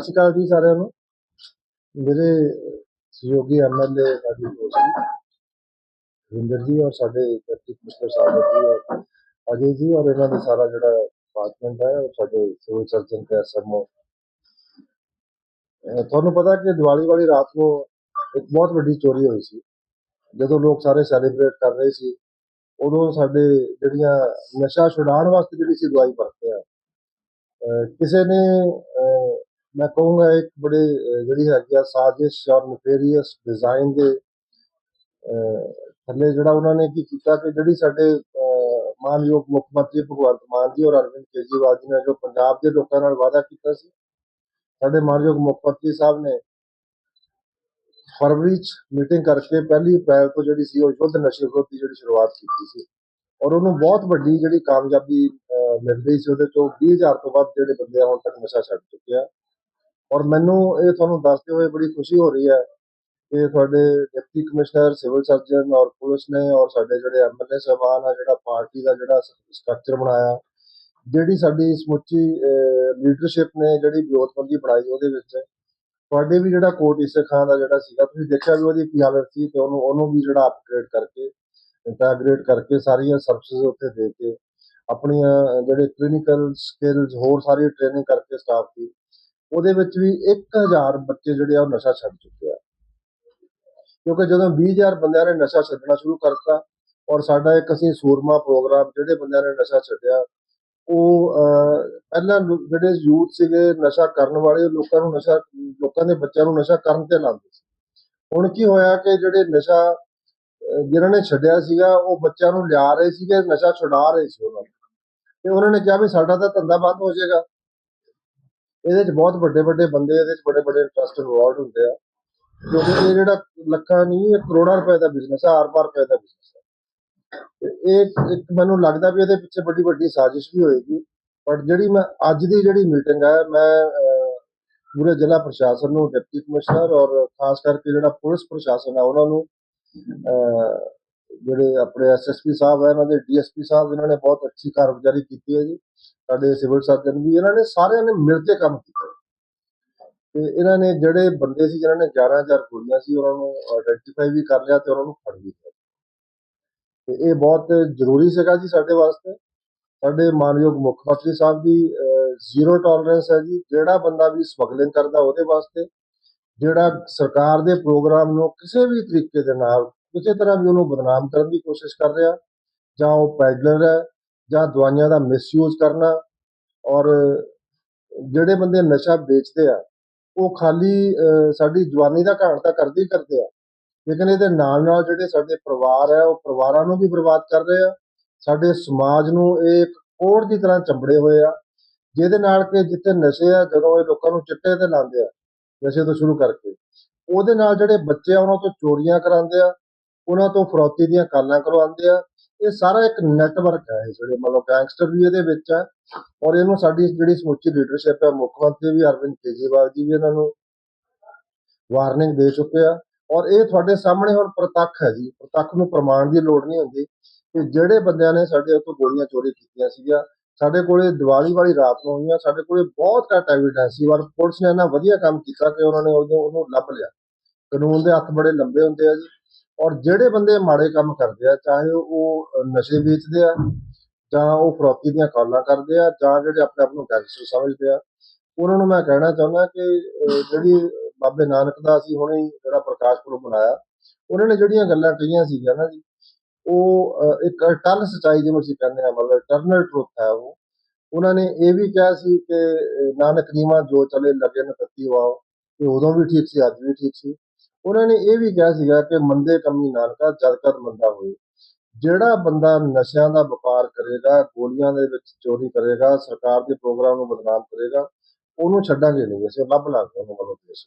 ਸਤਿ ਸ਼੍ਰੀ ਅਕਾਲ ਜੀ ਸਾਰਿਆਂ ਨੂੰ। ਮੇਰੇ ਸਹਿਯੋਗੀ ਐਮਐਲਏ ਸਾਡੀ ਦੋਸਤ ਵਿੰਦਰ ਜੀ ਔਰ ਸਾਡੇ ਡਿਪਟੀ ਕਮਿਸ਼ਨਰ ਸਾਹਿਬ ਜੀ ਔਰ ਅਜੇ ਜੀ ਔਰ ਇਹਨਾਂ ਦਾ ਸਾਰਾ ਜਿਹੜਾ ਡਿਪਾਰਟਮੈਂਟ ਹੈ, ਉਹ ਸਾਡੇ ਸਿਵਲ ਸਰਜਨ ਤੇ ਐਸਐਮਓ ਤੁਹਾਨੂੰ ਪਤਾ ਕਿ ਦੀਵਾਲੀ ਵਾਲੀ ਰਾਤ ਨੂੰ ਇੱਕ ਬਹੁਤ ਵੱਡੀ ਚੋਰੀ ਹੋਈ ਸੀ। ਜਦੋਂ ਲੋਕ ਸਾਰੇ ਸੈਲੀਬ੍ਰੇਟ ਕਰ ਰਹੇ ਸੀ, ਉਦੋਂ ਸਾਡੇ ਜਿਹੜੀਆਂ ਨਸ਼ਾ ਛੁਡਾਉਣ ਵਾਸਤੇ ਜਿਹੜੀ ਸੀ ਦਵਾਈ ਵਰਤੇ ਆ, ਅਹ ਕਿਸੇ ਨੇ ਮੈਂ ਕਹੂੰਗਾ ਇੱਕ ਬੜੇ ਜਿਹੜੀ ਹੈਗੀ ਆ ਸਾਜ਼ਿਸ਼ ਔਰ ਨਫੇਰੀਅਸ ਡਿਜ਼ਾਈਨ ਦੇ ਥੱਲੇ ਜਿਹੜਾ ਉਹਨਾਂ ਨੇ ਕੀ ਕੀਤਾ ਕਿ ਜਿਹੜੀ ਸਾਡੇ ਮਾਨਯੋਗ ਮੁੱਖ ਮੰਤਰੀ ਭਗਵੰਤ ਮਾਨ ਜੀ ਔਰ ਅਰਵਿੰਦ ਕੇਜਰੀਵਾਲ ਜੀ ਨੇ ਜੋ ਪੰਜਾਬ ਦੇ ਲੋਕਾਂ ਨਾਲ ਵਾਅਦਾ ਕੀਤਾ ਸੀ, ਸਾਡੇ ਮਾਨਯੋਗ ਮੁੱਖ ਮੰਤਰੀ ਸਾਹਿਬ ਨੇ ਫਰਵਰੀ ਚ ਮੀਟਿੰਗ ਕਰਕੇ ਪਹਿਲੀ ਅਪ੍ਰੈਲ ਤੋਂ ਜਿਹੜੀ ਸੀ ਉਹ ਯੁੱਧ ਨਸ਼ੇ ਵਿਰੁੱਧ ਦੀ ਜਿਹੜੀ ਸ਼ੁਰੂਆਤ ਕੀਤੀ ਸੀ ਔਰ ਉਹਨੂੰ ਬਹੁਤ ਵੱਡੀ ਜਿਹੜੀ ਕਾਮਯਾਬੀ ਮਿਲ ਰਹੀ ਸੀ ਉਹਦੇ ਚੋਂ 20000 ਤੋਂ ਵੱਧ ਜਿਹੜੇ ਬੰਦੇ ਆ ਹੁਣ ਤੱਕ ਨਸ਼ਾ ਛੱਡ ਚੁੱਕੇ ਆ। ਔਰ ਮੈਨੂੰ ਇਹ ਤੁਹਾਨੂੰ ਦੱਸਦੇ ਹੋਏ ਬੜੀ ਖੁਸ਼ੀ ਹੋ ਰਹੀ ਹੈ ਕਿ ਤੁਹਾਡੇ ਡਿਪਟੀ ਕਮਿਸ਼ਨਰ, ਸਿਵਲ ਸਰਜਨ ਔਰ ਪੁਲਿਸ ਨੇ ਔਰ ਸਾਡੇ ਜਿਹੜੇ ਐਮਐਲਏ ਸਾਹਿਬਾਨ ਆ, ਜਿਹੜਾ ਪਾਰਟੀ ਦਾ ਜਿਹੜਾ ਸਟਰਕਚਰ ਬਣਾਇਆ, ਜਿਹੜੀ ਸਾਡੀ ਸਮੁੱਚੀ ਲੀਡਰਸ਼ਿਪ ਨੇ ਜਿਹੜੀ ਵਿਰੋਧਬੰਦੀ ਬਣਾਈ ਉਹਦੇ ਵਿੱਚ, ਤੁਹਾਡੇ ਵੀ ਜਿਹੜਾ ਕੋਟ ਇਸੇ ਖਾਨ ਦਾ ਜਿਹੜਾ ਸੀਗਾ, ਤੁਸੀਂ ਦੇਖਿਆ ਵੀ ਉਹਦੀ ਕੀ ਹਾਲਤ ਸੀ ਤੇ ਉਹਨੂੰ ਉਹਨੂੰ ਵੀ ਜਿਹੜਾ ਅਪਗ੍ਰੇਡ ਕਰਕੇ ਇੰਟੈਗ੍ਰੇਟ ਕਰਕੇ ਸਾਰੀਆਂ ਸਰਵਿਸਿਜ਼ ਉੱਥੇ ਦੇ ਕੇ, ਆਪਣੀਆਂ ਜਿਹੜੇ ਕਲੀਨਿਕਲ ਸਕਿੱਲਸ ਹੋਰ ਸਾਰੀ ਟ੍ਰੇਨਿੰਗ ਕਰਕੇ ਸਟਾਫ ਦੀ ਉਹਦੇ ਵਿੱਚ ਵੀ 1000 ਬੱਚੇ ਜਿਹੜੇ ਆ ਉਹ ਨਸ਼ਾ ਛੱਡ ਚੁੱਕੇ ਆ। ਕਿਉਂਕਿ ਜਦੋਂ 20000 ਬੰਦਿਆਂ ਨੇ ਨਸ਼ਾ ਛੱਡਣਾ ਸ਼ੁਰੂ ਕਰਤਾ ਔਰ ਸਾਡਾ ਇੱਕ ਅਸੀਂ ਸੂਰਮਾ ਪ੍ਰੋਗਰਾਮ ਜਿਹੜੇ ਬੰਦਿਆਂ ਨੇ ਨਸ਼ਾ ਛੱਡਿਆ ਉਹ ਪਹਿਲਾਂ ਜਿਹੜੇ ਯੂਥ ਸੀਗੇ ਨਸ਼ਾ ਕਰਨ ਵਾਲੇ ਲੋਕਾਂ ਨੂੰ ਨਸ਼ਾ ਲੋਕਾਂ ਦੇ ਬੱਚਿਆਂ ਨੂੰ ਨਸ਼ਾ ਕਰਨ ਤੇ ਲਾਉਂਦੇ ਸੀ। ਹੁਣ ਕੀ ਹੋਇਆ ਕਿ ਜਿਹੜੇ ਨਸ਼ਾ ਅਹ, ਜਿਨ੍ਹਾਂ ਨੇ ਛੱਡਿਆ ਸੀਗਾ ਉਹ ਬੱਚਿਆਂ ਨੂੰ ਲਿਆ ਰਹੇ ਸੀਗੇ ਨਸ਼ਾ ਛੁਡਾ ਰਹੇ ਸੀ ਉਹਨਾਂ ਨੂੰ। ਤੇ ਉਹਨਾਂ ਨੇ ਕਿਹਾ ਵੀ ਸਾਡਾ ਤਾਂ ਧੰਦਾ ਬੰਦ ਹੋ ਜਾਏਗਾ। ਇਹਦੇ 'ਚ ਬਹੁਤ ਵੱਡੇ ਵੱਡੇ ਬੰਦੇ ਇਹਦੇ 'ਚ ਬੜੇ ਬੜੇ ਇੰਟਰਸਟ ਇਨਵੋਲਡ ਹੁੰਦੇ ਆ। ਕਿਉਂਕਿ ਇਹ ਜਿਹੜਾ ਲੱਖਾਂ ਨਹੀਂ, ਇਹ ਕਰੋੜਾਂ ਰੁਪਏ ਦਾ ਬਿਜ਼ਨਸ ਹੈ ਆਰ-ਪਾਰ ਰੁਪਏ ਦਾ ਬਿਜ਼ਨਸ ਹੈ ਇਹ ਇੱਕ ਮੈਨੂੰ ਲੱਗਦਾ ਵੀ ਇਹਦੇ ਪਿੱਛੇ ਵੱਡੀ ਵੱਡੀ ਸਾਜ਼ਿਸ਼ ਵੀ ਹੋਏਗੀ। ਬਟ ਜਿਹੜੀ ਮੈਂ ਅੱਜ ਦੀ ਜਿਹੜੀ ਮੀਟਿੰਗ ਹੈ ਮੈਂ ਪੂਰੇ ਜ਼ਿਲ੍ਹਾ ਪ੍ਰਸ਼ਾਸਨ ਨੂੰ, ਡਿਪਟੀ ਕਮਿਸ਼ਨਰ ਔਰ ਖਾਸ ਕਰਕੇ ਜਿਹੜਾ ਪੁਲਿਸ ਪ੍ਰਸ਼ਾਸਨ ਹੈ ਉਹਨਾਂ ਨੂੰ ਜਿਹੜੇ ਆਪਣੇ ਐਸਐਸਪੀ ਸਾਹਿਬ ਹੈ ਇਹਨਾਂ ਦੇ ਡੀਐਸਪੀ ਸਾਹਿਬ ਇਹਨਾਂ ਨੇ ਬਹੁਤ ਅੱਛੀ ਕਾਰਗੁਜ਼ਾਰੀ ਕੀਤੀ ਹੈ ਜੀ। ਸਾਡੇ ਸਿਵਲ ਸਰਜਨ ਵੀ ਇਹਨਾਂ ਨੇ ਸਾਰਿਆਂ ਨੇ ਮਿਲ ਕੇ ਕੰਮ ਕੀਤਾ। ਤੇ ਇਹਨਾਂ ਨੇ ਜਿਹੜੇ ਬੰਦੇ ਸੀ ਜਿਨ੍ਹਾਂ ਨੇ 11000 ਗੋਲੀਆਂ ਸੀ, ਉਹਨਾਂ ਨੂੰ ਆਇਡੈਂਟੀਫਾਈ ਵੀ ਕਰ ਲਿਆ ਤੇ ਉਹਨਾਂ ਨੂੰ ਫੜ ਵੀ ਲਿਆ। ਤੇ ਇਹ ਬਹੁਤ ਜ਼ਰੂਰੀ ਸੀਗਾ ਜੀ ਸਾਡੇ ਵਾਸਤੇ। ਸਾਡੇ ਮਾਨਯੋਗ ਮੁੱਖ ਮੰਤਰੀ ਸਾਹਿਬ ਦੀ ਜ਼ੀਰੋ ਟੋਲਰੈਂਸ ਹੈ ਜੀ। ਜਿਹੜਾ ਬੰਦਾ ਵੀ ਸਮਗਲਿੰਗ ਕਰਦਾ ਉਹਦੇ ਵਾਸਤੇ, ਜਿਹੜਾ ਸਰਕਾਰ ਦੇ ਪ੍ਰੋਗਰਾਮ ਨੂੰ ਕਿਸੇ ਵੀ ਤਰੀਕੇ ਦੇ ਨਾਲ, ਕਿਸੇ ਤਰ੍ਹਾਂ ਵੀ ਉਹਨੂੰ ਬਦਨਾਮ ਕਰਨ ਦੀ ਕੋਸ਼ਿਸ਼ ਕਰ ਰਿਹਾ, ਜਾਂ ਉਹ ਪੈਡਲਰ ਹੈ ਜਾਂ ਦਵਾਈਆਂ ਦਾ ਮਿਸਯੂਜ਼ ਕਰਨਾ ਔਰ ਜਿਹੜੇ ਬੰਦੇ ਨਸ਼ਾ ਵੇਚਦੇ ਆ, ਉਹ ਖਾਲੀ ਸਾਡੀ ਜਵਾਨੀ ਦਾ ਘਾਟ ਤਾਂ ਕਰਦੇ ਹੀ ਕਰਦੇ ਆ। ਲੇਕਿਨ ਇਹਦੇ ਨਾਲ ਨਾਲ ਜਿਹੜੇ ਸਾਡੇ ਪਰਿਵਾਰ ਆ, ਉਹ ਪਰਿਵਾਰਾਂ ਨੂੰ ਵੀ ਬਰਬਾਦ ਕਰ ਰਹੇ ਆ। ਸਾਡੇ ਸਮਾਜ ਨੂੰ ਇਹ ਇੱਕ ਕੋੜ ਦੀ ਤਰ੍ਹਾਂ ਚੰਬੜੇ ਹੋਏ ਆ, ਜਿਹਦੇ ਨਾਲ ਕਿ ਜਿੱਥੇ ਨਸ਼ੇ ਆ, ਜਦੋਂ ਇਹ ਲੋਕਾਂ ਨੂੰ ਚਿੱਟੇ ਤੇ ਲਾਉਂਦੇ ਆ, ਨਸ਼ੇ ਤੋਂ ਸ਼ੁਰੂ ਕਰਕੇ। ਉਹਦੇ ਨਾਲ ਜਿਹੜੇ ਬੱਚੇ ਆ, ਉਹਨਾਂ ਤੋਂ ਚੋਰੀਆਂ ਕਰਾਉਂਦੇ ਆ, ਉਹਨਾਂ ਤੋਂ ਫਰੌਤੀ ਦੀਆਂ ਕਾਲਾਂ ਕਰਵਾਉਂਦੇ ਆ ਇਹ ਸਾਰਾ ਇੱਕ ਨੈਟਵਰਕ ਹੈ ਇਹ ਜਿਹੜੇ ਮਤਲਬ ਗੈਂਗਸਟਰ ਵੀ ਇਹਦੇ ਵਿੱਚ ਹੈ ਔਰ ਇਹਨੂੰ ਸਾਡੀ ਜਿਹੜੀ ਸਮੁੱਚੀ ਲੀਡਰਸ਼ਿਪ ਹੈ, ਮੁੱਖ ਮੰਤਰੀ ਵੀ ਅਰਵਿੰਦ ਕੇਜਰੀਵਾਲ ਜੀ ਵੀ ਇਹਨਾਂ ਨੂੰ ਵਾਰਨਿੰਗ ਦੇ ਚੁੱਕੇ ਆ। ਔਰ ਇਹ ਤੁਹਾਡੇ ਸਾਹਮਣੇ ਹੁਣ ਪ੍ਰਤੱਖ ਹੈ ਜੀ। ਪ੍ਰਤੱਖ ਨੂੰ ਪ੍ਰਮਾਣ ਦੀ ਲੋੜ ਨਹੀਂ ਹੁੰਦੀ ਕਿ ਜਿਹੜੇ ਬੰਦਿਆਂ ਨੇ ਸਾਡੇ ਉੱਤੇ ਗੋਲੀਆਂ ਚੋਰੀ ਕੀਤੀਆਂ ਸੀਗੀਆਂ, ਸਾਡੇ ਕੋਲੇ ਦੀਵਾਲੀ ਵਾਲੀ ਰਾਤ ਨੂੰ ਹੋਈਆਂ, ਸਾਡੇ ਕੋਲੇ ਬਹੁਤ ਘੱਟ ਐਵੀਡੈਂਸ ਸੀ। ਔਰ ਪੁਲਿਸ ਨੇ ਇੰਨਾ ਵਧੀਆ ਕੰਮ ਕੀਤਾ ਕਿ ਉਹਨਾਂ ਨੇ ਉਹਨੂੰ ਉਹਨੂੰ ਲੱਭ ਲਿਆ। ਕਾਨੂੰਨ ਦੇ ਹੱਥ ਬੜੇ ਲੰਬੇ ਹੁੰਦੇ ਆ ਜੀ। ਔਰ ਜਿਹੜੇ ਬੰਦੇ ਮਾੜੇ ਕੰਮ ਕਰਦੇ ਆ, ਚਾਹੇ ਉਹ ਨਸ਼ੇ ਵੇਚਦੇ ਆ, ਜਾਂ ਉਹ ਫਰੋਤੀ ਦੀਆਂ ਕਾਲਾਂ ਕਰਦੇ ਆ, ਜਾਂ ਜਿਹੜੇ ਆਪਣੇ ਆਪ ਨੂੰ ਗੈਂਗਸਟਰ ਸਮਝਦੇ ਆ, ਉਹਨਾਂ ਨੂੰ ਮੈਂ ਕਹਿਣਾ ਚਾਹੁੰਦਾ ਕਿ ਜਿਹੜੀ ਬਾਬੇ ਨਾਨਕ ਦਾ ਅਸੀਂ ਹੁਣੇ ਹੀ ਜਿਹੜਾ ਪ੍ਰਕਾਸ਼ ਪੁਰਬ ਮਨਾਇਆ, ਉਹਨਾਂ ਨੇ ਜਿਹੜੀਆਂ ਗੱਲਾਂ ਕਹੀਆਂ ਸੀਗੀਆਂ ਨਾ ਜੀ, ਉਹ ਇੱਕ ਅਟਲ ਸਚਾਈ ਜਿਹਨੂੰ ਅਸੀਂ ਕਹਿੰਦੇ ਆ, ਮਤਲਬ ਟਰਨਲ ਟਰੁੱਥ ਹੈ ਉਹ। ਉਹਨਾਂ ਨੇ ਇਹ ਵੀ ਕਿਹਾ ਸੀ ਕਿ ਨਾਨਕ ਨੀਵਾ ਜੋ ਚਲੇ, ਲਗੇ ਨ ਤੱਤੀ ਵਾਓ ਤੇ ਉਦੋਂ ਵੀ ਠੀਕ ਸੀ, ਅੱਜ ਵੀ ਠੀਕ ਸੀ। ਉਹਨਾਂ ਨੇ ਇਹ ਵੀ ਕਿਹਾ ਸੀਗਾ ਕਿ ਮੰਦੇ ਕਮੀ ਨਾਨਕਾ, ਜਦ ਕਦ ਮੰਦਾ ਹੋਏ। ਜਿਹੜਾ ਬੰਦਾ ਨਸ਼ਿਆਂ ਦਾ ਵਪਾਰ ਕਰੇਗਾ, ਗੋਲੀਆਂ ਦੇ ਵਿੱਚ ਚੋਰੀ ਕਰੇਗਾ, ਸਰਕਾਰ ਦੇ ਪ੍ਰੋਗਰਾਮ ਨੂੰ ਬਦਨਾਮ ਕਰੇਗਾ, ਉਹਨੂੰ ਛੱਡਾਂਗੇ ਨਹੀਂ। ਅਸੀਂ ਲੱਭ ਲਾਂਗੇ ਉਹਨੂੰ ਮਤਲਬ ਦੇਸ਼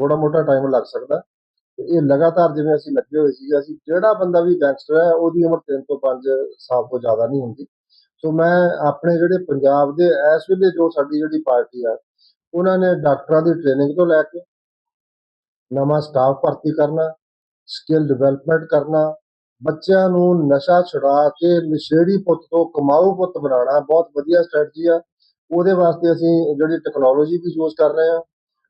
ਥੋੜਾ ਮੋਟਾ ਟਾਈਮ ਲੱਗ ਸਕਦਾ। ਤੇ ਇਹ ਲਗਾਤਾਰ ਜਿਵੇਂ ਅਸੀਂ ਲੱਗੇ ਹੋਏ ਸੀਗੇ, ਅਸੀਂ ਜਿਹੜਾ ਬੰਦਾ ਵੀ ਗੈਂਗਸਟਰ ਹੈ, ਉਹਦੀ ਉਮਰ 3 ਤੋਂ 5 ਸਾਲ ਤੋਂ ਜ਼ਿਆਦਾ ਨਹੀਂ ਹੁੰਦੀ। ਸੋ ਮੈਂ ਆਪਣੇ ਜਿਹੜੇ ਪੰਜਾਬ ਦੇ, ਇਸ ਵੇਲੇ ਜੋ ਸਾਡੀ ਜਿਹੜੀ ਪਾਰਟੀ ਆ ਉਹਨਾਂ ਨੇ ਡਾਕਟਰਾਂ ਦੀ ਟ੍ਰੇਨਿੰਗ ਤੋਂ ਲੈ ਕੇ ਨਵਾਂ ਸਟਾਫ ਭਰਤੀ ਕਰਨਾ ਸਕਿੱਲ ਡਿਵੈਲਪਮੈਂਟ ਕਰਨਾ, ਬੱਚਿਆਂ ਨੂੰ ਨਸ਼ਾ ਛੁਡਾ ਕੇ ਨਸ਼ੇੜੀ ਪੁੱਤ ਤੋਂ ਕਮਾਊ ਪੁੱਤ ਬਣਾਉਣਾ ਬਹੁਤ ਵਧੀਆ ਸਟ੍ਰੈਟਜੀ ਆ। ਉਹਦੇ ਵਾਸਤੇ ਅਸੀਂ ਜਿਹੜੀ ਟੈਕਨੋਲੋਜੀ ਵੀ ਯੂਜ਼ ਕਰ ਰਹੇ ਹਾਂ